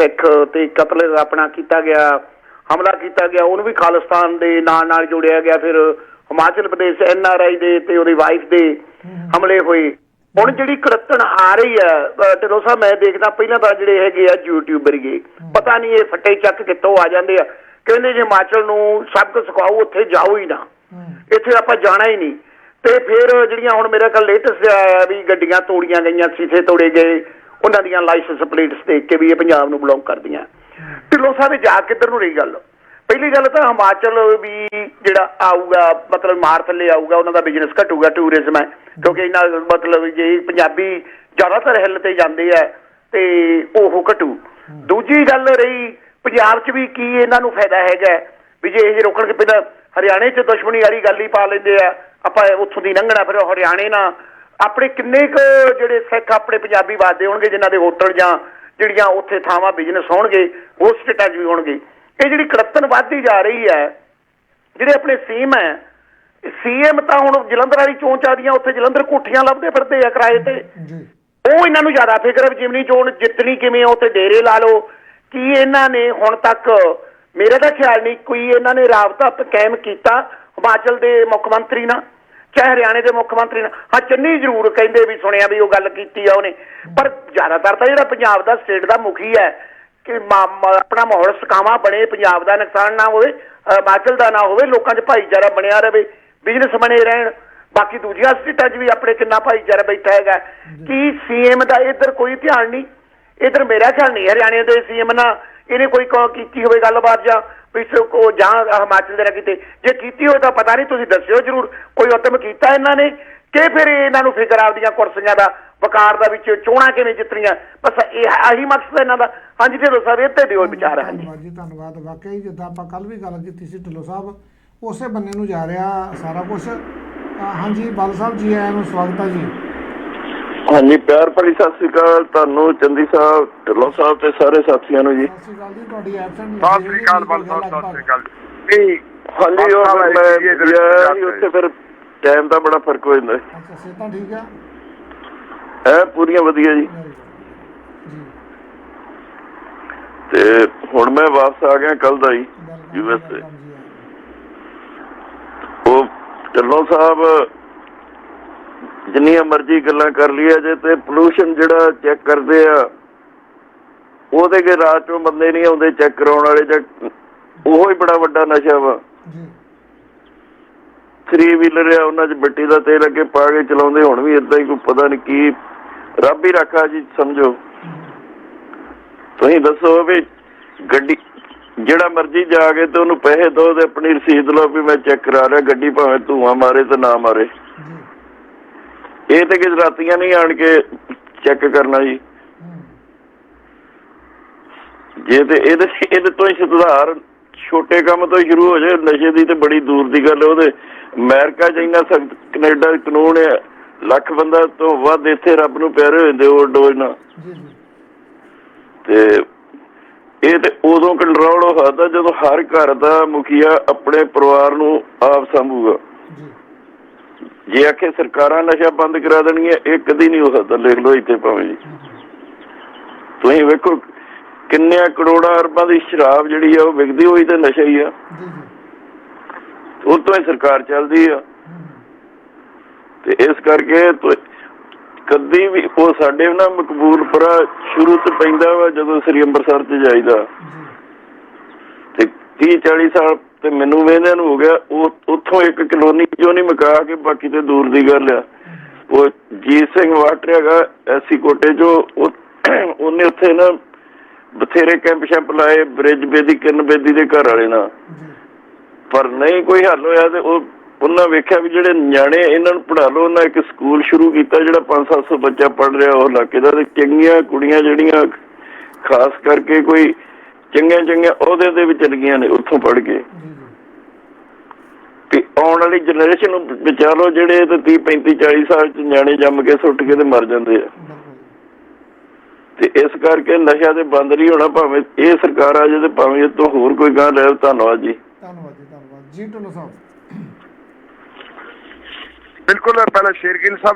ਸਿੱਖ ਤੇ ਕਤਲ ਆਪਣਾ ਕੀਤਾ ਗਿਆ ਹਮਲਾ ਕੀਤਾ ਗਿਆ ਉਹਨੂੰ ਵੀ ਖਾਲਿਸਤਾਨ ਦੇ ਨਾਲ ਨਾਲ ਜੋੜਿਆ ਗਿਆ ਫਿਰ Himachal Pradesh N R I ਦੇ ਤੇ ਉਹਦੀ ਵਾਈਫ ਦੇ ਹਮਲੇ ਹੋਏ। ਹੁਣ ਜਿਹੜੀ ਕਰਤਨ ਆ ਰਹੀ ਹੈ ਢਿੱਲੋਂ ਸਾਹਿਬ ਮੈਂ ਦੇਖਦਾ ਪਹਿਲਾਂ ਤਾਂ ਜਿਹੜੇ ਹੈਗੇ ਆ ਯੂਟਿਊਬਰ ਗਏ ਪਤਾ ਨਹੀਂ ਇਹ ਫੱਟੇ ਚੱਕ ਕਿੱਥੋਂ ਆ ਜਾਂਦੇ ਆ। ਕਹਿੰਦੇ ਜੇ ਹਿਮਾਚਲ ਨੂੰ ਸਬਕ ਸਿਖਾਓ ਉੱਥੇ ਜਾਓ ਹੀ ਨਾ। ਇੱਥੇ ਆਪਾਂ ਜਾਣਾ ਹੀ ਨਹੀਂ। ਤੇ ਫਿਰ ਜਿਹੜੀਆਂ ਹੁਣ ਮੇਰੇ ਕੋਲ ਲੇਟੈਸਟ ਆਇਆ ਵੀ ਗੱਡੀਆਂ ਤੋੜੀਆਂ ਗਈਆਂ, ਸੀਸੇ ਤੋੜੇ ਗਏ, ਉਹਨਾਂ ਦੀਆਂ ਲਾਇਸੈਂਸ ਪਲੇਟਸ ਦੇਖ ਕੇ ਵੀ ਇਹ ਪੰਜਾਬ ਨੂੰ ਬਿਲੋਂਗ ਕਰਦੀਆਂ। ਢਿੱਲੋਂ ਸਾਹਿਬ ਜਾ ਕਿੱਧਰ ਨੂੰ ਰਹੀ ਗੱਲ? ਪਹਿਲੀ ਗੱਲ ਤਾਂ ਹਿਮਾਚਲ ਵੀ ਜਿਹੜਾ ਆਊਗਾ, ਮਤਲਬ ਮਾਰ ਥੱਲੇ ਆਊਗਾ, ਉਹਨਾਂ ਦਾ ਬਿਜ਼ਨਸ ਘਟੂਗਾ ਟੂਰਿਜ਼ਮ ਹੈ। ਕਿਉਂਕਿ ਇਹਨਾਂ ਮਤਲਬ ਜੇ ਪੰਜਾਬੀ ਜ਼ਿਆਦਾਤਰ ਹਿੱਲ ਤੇ ਜਾਂਦੇ ਆ, ਤੇ ਉਹ ਘਟੂ। ਦੂਜੀ ਗੱਲ ਰਹੀ, ਪੰਜਾਬ 'ਚ ਵੀ ਕੀ ਇਹਨਾਂ ਨੂੰ ਫਾਇਦਾ ਹੈਗਾ ਵੀ ਜੇ ਇਹ ਰੋਕਣ ਰੋਕਣਗੇ ਪਹਿਲਾਂ ਹਰਿਆਣੇ 'ਚ ਦੁਸ਼ਮਣੀ ਵਾਲੀ ਗੱਲ ਹੀ ਪਾ ਲੈਂਦੇ ਆ ਆਪਾਂ ਉੱਥੋਂ ਦੀ ਲੰਘਣਾ ਫਿਰ ਹਰਿਆਣੇ ਨਾਲ। ਆਪਣੇ ਕਿੰਨੇ ਕੁ ਜਿਹੜੇ ਸਿੱਖ ਆਪਣੇ ਪੰਜਾਬੀ ਵਾਦੇ ਹੋਣਗੇ ਜਿਨ੍ਹਾਂ ਦੇ ਹੋਟਲ ਜਾਂ ਜਿਹੜੀਆਂ ਉੱਥੇ ਥਾਵਾਂ ਬਿਜ਼ਨਸ ਹੋਣਗੇ ਉਹ ਸਟੇਟਾਂ 'ਚ ਵੀ ਹੋਣਗੇ। ਇਹ ਜਿਹੜੀ ਕੜੱਤਨ ਵੱਧਦੀ ਜਾ ਰਹੀ ਹੈ ਜਿਹੜੇ ਆਪਣੇ ਸੀਐਮ ਹੈ ਸੀਐਮ ਤਾਂ ਹੁਣ ਜਲੰਧਰ ਵਾਲੀ ਚੋਣ ਚਾਦੀਆਂ ਉੱਥੇ ਜਲੰਧਰ ਕੋਠੀਆਂ ਲੱਭਦੇ ਫਿਰਦੇ ਆ ਕਿਰਾਏ ਤੇ। ਉਹ ਇਹਨਾਂ ਨੂੰ ਜ਼ਿਆਦਾ ਫਿਕਰ ਹੈ ਜਿਮਨੀ ਚੋਣ ਜਿੱਤਣੀ ਕਿਵੇਂ ਆ, ਉੱਥੇ ਡੇਰੇ ਲਾ ਲਓ। ਕੀ ਇਹਨਾਂ ਨੇ ਹੁਣ ਤੱਕ ਮੇਰਾ ਤਾਂ ਖਿਆਲ ਨਹੀਂ ਕੋਈ ਇਹਨਾਂ ਨੇ ਰਾਬਤਾ ਕਾਇਮ ਕੀਤਾ ਹਿਮਾਚਲ ਦੇ ਮੁੱਖ ਮੰਤਰੀ ਨਾਲ। ਚਾਹੇ ਹਰਿਆਣੇ ਦੇ ਮੁੱਖ ਮੰਤਰੀ ਨਾਲ ਹਾਂ ਚੰਨੀ ਜ਼ਰੂਰ ਕਹਿੰਦੇ ਵੀ ਸੁਣਿਆ ਵੀ ਉਹ ਗੱਲ ਕੀਤੀ ਆ ਉਹਨੇ। ਪਰ ਜ਼ਿਆਦਾਤਰ ਤਾਂ ਜਿਹੜਾ ਪੰਜਾਬ ਦਾ ਸਟੇਟ ਦਾ ਮੁਖੀ ਹੈ ਕਿ ਆਪਣਾ ਮਾਹੌਲ ਸਕਾਵਾ ਬਣੇ ਪੰਜਾਬ ਦਾ ਨੁਕਸਾਨ ਨਾ ਹੋਵੇ ਅ, ਹਿਮਾਚਲ ਦਾ ਨਾ ਹੋਵੇ ਲੋਕਾਂ 'ਚ ਭਾਈਚਾਰਾ ਬਣਿਆ ਰਹੇ ਬਿਜ਼ਨਸ ਬਣੇ ਰਹਿਣ। ਬਾਕੀ ਦੂਜੀਆਂ ਸਟੇਟਾਂ 'ਚ ਵੀ ਆਪਣੇ ਕਿੰਨਾ ਭਾਈਚਾਰਾ ਬੈਠਾ ਹੈਗਾ। ਕੀ ਸੀਐਮ ਦਾ ਇੱਧਰ ਕੋਈ ਧਿਆਨ ਨਹੀਂ? ਇੱਧਰ ਮੇਰਾ ਖਿਆਲ ਨਹੀਂ ਹਰਿਆਣੇ ਦੇ ਸੀਐਮ ਨਾਲ ਇਹਨੇ ਕੋਈ ਕੀਤੀ ਹੋਵੇ ਗੱਲਬਾਤ ਜਾਂ ਵੀ ਕੋ ਜਾਂ ਹਿਮਾਚਲ ਦੇ ਨਾਲ ਕਿਤੇ ਜੇ ਕੀਤੀ ਹੋਵੇ ਤਾਂ ਪਤਾ ਨਹੀਂ ਤੁਸੀਂ ਦੱਸਿਓ ਜਰੂਰ, ਕੋਈ ਉਦਮ ਕੀਤਾ ਇਹਨਾਂ ਨੇ? ਕਿ ਫਿਰ ਇਹਨਾਂ ਨੂੰ ਫਿਕਰ ਆਪਦੀਆਂ ਕੁਰਸੀਆਂ ਦਾ, ਵਕਾਰ ਦਾ ਵਿੱਚ ਚੋਣਾਂ ਕਿਵੇਂ ਜਿੱਤਣੀਆਂ? ਬਸ ਇਹ ਆਹੀ ਮਕਸਦ ਇਹਨਾਂ ਦਾ। ਹਾਂਜੀ ਢਿੱਲੋਂ ਸਾਹਿਬ ਇਹ ਤੇ ਦਿਓ ਵਿਚਾਰ ਹਾਂਜੀ ਜੀ ਧੰਨਵਾਦ। ਵਾਕਈ ਜਿੱਦਾਂ ਆਪਾਂ ਕੱਲ ਵੀ ਗੱਲ ਕੀਤੀ ਸੀ ਢਿੱਲੋਂ ਸਾਹਿਬ, ਉਸੇ ਬੰਨੇ ਨੂੰ ਜਾ ਰਿਹਾ ਸਾਰਾ ਕੁਝ ਹਾਂਜੀ ਬਲ ਸਾਹਿਬ ਜੀ ਆਇਆਂ ਨੂੰ ਸਵਾਗਤ ਹੈ ਜੀ। ਹਾਂਜੀ ਪਿਆਰ ਭਰੀ ਸਤਿ ਸ੍ਰੀ ਅਕਾਲ ਤੁਹਾਨੂੰ ਚੰਦੀ ਸਾਹਿਬ ਢਿੱਲੋਂ ਸਾਹਿਬ ਤੇ ਸਾਰੇ ਸਾਥੀਆਂ ਨੂੰ ਜੀ। ਸਤਿ ਸ਼੍ਰੀ ਅਕਾਲ ਬਲ ਸਾਹਿਬ ਸਤਿ ਸ੍ਰੀ ਹਾਂਜੀ ਉਹ ਮੈਂ ਉੱਥੇ ਫਿਰ ਟਾਈਮ ਦਾ ਬੜਾ ਫ਼ਰਕ ਹੋ ਜਾਂਦਾ ਅੱਛਾ ਸਿਹਤਾਂ ਠੀਕ ਆ? ਹੈ ਪੂਰੀਆਂ ਵਧੀਆ ਜੀ। ਤੇ ਹੁਣ ਮੈਂ ਵਾਪਸ ਆ ਗਿਆ ਕੱਲ ਦਾ ਹੀ welcome, ਯੂਐਸ welcome ਜੀ ਉਹ ਢਿੱਲੋਂ ਸਾਹਿਬ ਜਿੰਨੀਆਂ ਮਰਜ਼ੀ ਗੱਲਾਂ ਕਰ ਲਈਏ ਜੇ ਤੇ ਪੋਲੂਸ਼ਨ ਜਿਹੜਾ ਚੈੱਕ ਕਰਦੇ ਆ ਉਹਦੇ ਕੇ ਰਾਤ ਚੋਂ ਬੰਦੇ ਨਹੀਂ ਆਉਂਦੇ ਚੈੱਕ ਕਰਾਉਣ ਵਾਲੇ ਜਾਂ ਉਹੋ ਹੀ ਬੜਾ ਵੱਡਾ ਨਸ਼ਾ ਵਾ। ਜੀ। ਥਰੀ ਵੀਲਰ ਆ ਉਹਨਾਂ 'ਚ ਮਿੱਟੀ ਦਾ ਤੇਲ ਅੱਗੇ ਪਾ ਕੇ ਚਲਾਉਂਦੇ ਹੁਣ ਵੀ ਇਦਾਂ ਹੀ ਕੋਈ ਪਤਾ ਨਹੀਂ ਕੀ। ਰੱਬ ਹੀ ਰੱਖਾ ਜੀ ਸਮਝੋ। ਤੁਸੀਂ ਦੱਸੋ ਵੀ ਗੱਡੀ ਜਿਹੜਾ ਮਰਜ਼ੀ ਜਾ ਕੇ ਤੇ ਉਹਨੂੰ ਪੈਸੇ ਦੋ ਤੇ ਆਪਣੀ ਰਸੀਦ ਲਓ ਵੀ ਮੈਂ ਚੈੱਕ ਕਰਾ ਰਿਹਾ ਗੱਡੀ ਭਾਵੇਂ ਧੂਆਂ ਮਾਰੇ ਤੇ ਨਾ ਮਾਰੇ। ਇਹ ਤੇ ਕਿ ਰਾਤੀਆਂ ਨਹੀਂ ਆਣ ਕੇ ਚੈੱਕ ਕਰਨਾ ਜੀ। ਜੇ ਤੇ ਇਹਦੇ ਇਹਦੇ ਤੋਂ ਹੀ ਸੁਧਾਰ ਛੋਟੇ ਕੰਮ ਤੋਂ ਹੀ ਸ਼ੁਰੂ ਹੋ ਜਾਏ ਨਸ਼ੇ ਦੀ ਤੇ ਬੜੀ ਦੂਰ ਦੀ ਗੱਲ ਉਹਦੇ। ਅਮਰੀਕਾ 'ਚ ਇੰਨਾ ਸਖਤ ਕੈਨੇਡਾ ਕਾਨੂੰਨ ਹੈ ਲੱਖ ਬੰਦਾ ਤੋਂ ਵੱਧ ਇੱਥੇ ਰੱਬ ਨੂੰ ਪਿਆਰੇ ਹੋ ਜਾਂਦੇ ਉਹ ਡੋਜ਼ ਜੀ ਤੇ ਇਹ ਤੇ ਉਦੋਂ ਕੰਟਰੋਲ ਹੋ ਸਕਦਾ ਜਦੋਂ ਹਰ ਘਰ ਦਾ ਮੁਖੀਆ ਆਪਣੇ ਪਰਿਵਾਰ ਨੂੰ ਆਪ ਸੰਭੂਗਾ। ਜੇ ਆਖੇ ਸਰਕਾਰਾਂ ਨਸ਼ਾ ਬੰਦ ਕਰਾ ਦੇਣਗੀਆਂ, ਇਹ ਕਦੀ ਨਹੀਂ ਹੋ ਸਕਦਾ, ਲਿਖ ਲਓ ਇੱਥੇ ਭਾਵੇਂ ਜੀ। ਤੁਸੀਂ ਵੇਖੋ ਕਿੰਨਿਆਂ ਕਰੋੜਾਂ ਅਰਬਾਂ ਦੀ ਸ਼ਰਾਬ ਜਿਹੜੀ ਆ, ਉਹ ਵਿਕਦੀ ਹੋਈ ਤੇ ਨਸ਼ਾ ਹੀ ਆ। ਉਹ ਤੋਂ ਹੀ ਸਰਕਾਰ ਚੱਲਦੀ ਆ। ਤੇ ਇਸ ਕਰਕੇ ਕਦੀ ਵੀ ਉਹ ਸਾਡੇ ਨਾ ਮਕਬੂਲਪੁਰਾ ਸ਼ੁਰੂ ਤੋਂ ਪੈਂਦਾ ਵਾ ਜਦੋਂ ਸ੍ਰੀ ਅੰਮ੍ਰਿਤਸਰ ਚ ਜਾਈਦਾ। ਜੀ ਤੇ 30 40 ਸਾਲ ਤੇ ਮੈਨੂੰ ਵੇਂਦਿਆਂ ਨੂੰ ਹੋ ਗਿਆ, ਉਹ ਉੱਥੋਂ ਇੱਕ ਕਲੋਨੀ ਜੋ ਨਹੀਂ ਮਕਾ ਕੇ ਬਾਕੀ ਤੇ ਦੂਰ ਦੀ ਗੱਲ ਆ। ਉਹ ਜੀਤ ਸਿੰਘ ਵਾਟਰ ਐਸੀ ਕੋਟੇ ਜੋ ਉਹਨੇ ਉੱਥੇ ਨਾ ਬਥੇਰੇ ਕੈਂਪ ਸ਼ੈਂਪ ਲਾਏ, ਬ੍ਰਿਜ ਬੇਦੀ, ਕਿਰਨ ਬੇਦੀ ਦੇ ਘਰ ਵਾਲੇ ਨਾਲ। ਪਰ ਨਹੀਂ ਕੋਈ ਹੱਲ ਹੋਇਆ ਤੇ ਉਹ, ਉਹਨਾਂ ਵੇਖਿਆ ਵੀ ਜਿਹੜੇ ਨਿਆਣੇ ਇਹਨਾਂ ਨੂੰ ਪੜ੍ਹਾ ਲਓ, ਉਹਨਾਂ ਇੱਕ ਸਕੂਲ ਸ਼ੁਰੂ ਕੀਤਾ ਜਿਹੜਾ 5-700 ਬੱਚਾ ਪੜ ਰਿਹਾ ਉਹ ਇਲਾਕੇ ਦਾ, ਤੇ ਚੰਗੀਆਂ ਕੁੜੀਆਂ ਜਿਹੜੀਆਂ, ਖਾਸ ਕਰਕੇ ਕੋਈ ਚੰਗੀਆਂ ਚੰਗੀਆਂ ਅਹੁਦੇ ਦੇ ਵਿੱਚ ਲੱਗੀਆਂ ਨੇ ਉੱਥੋਂ ਪੜ੍ਹ ਕੇ। ਤੇ ਆਉਣ ਵਾਲੀ ਜਨਰੇਸ਼ਨ ਨੂੰ ਲਓ ਜਿਹੜੇ ਤੇ 30 35 40 ਸਾਲ ਚ ਨਿਆਣੇ ਜੰਮ ਕੇ ਸੁੱਟ ਕੇ ਤੇ ਮਰ ਜਾਂਦੇ ਆ। ਤੇ ਇਸ ਕਰਕੇ ਨਸ਼ਾ ਤੇ ਬੰਦ ਨਹੀਂ ਹੋਣਾ ਭਾਵੇਂ ਇਹ ਸਰਕਾਰ ਆ ਜਾਏ ਤੇ ਭਾਵੇਂ ਇਹ ਤੋਂ ਹੋਰ ਕੋਈ ਗਾਂ ਲੈ ਧੰਨਵਾਦ ਜੀ। ਧੰਨਵਾਦ ਜੀ ਧੰਨਵਾਦ। ਜੀ ਢਿੱਲੋਂ ਸਾਹਿਬ। ਬਿਲਕੁਲ ਪਹਿਲਾਂ ਸ਼ੇਰਗਿੱਲ ਸਾਹਿਬ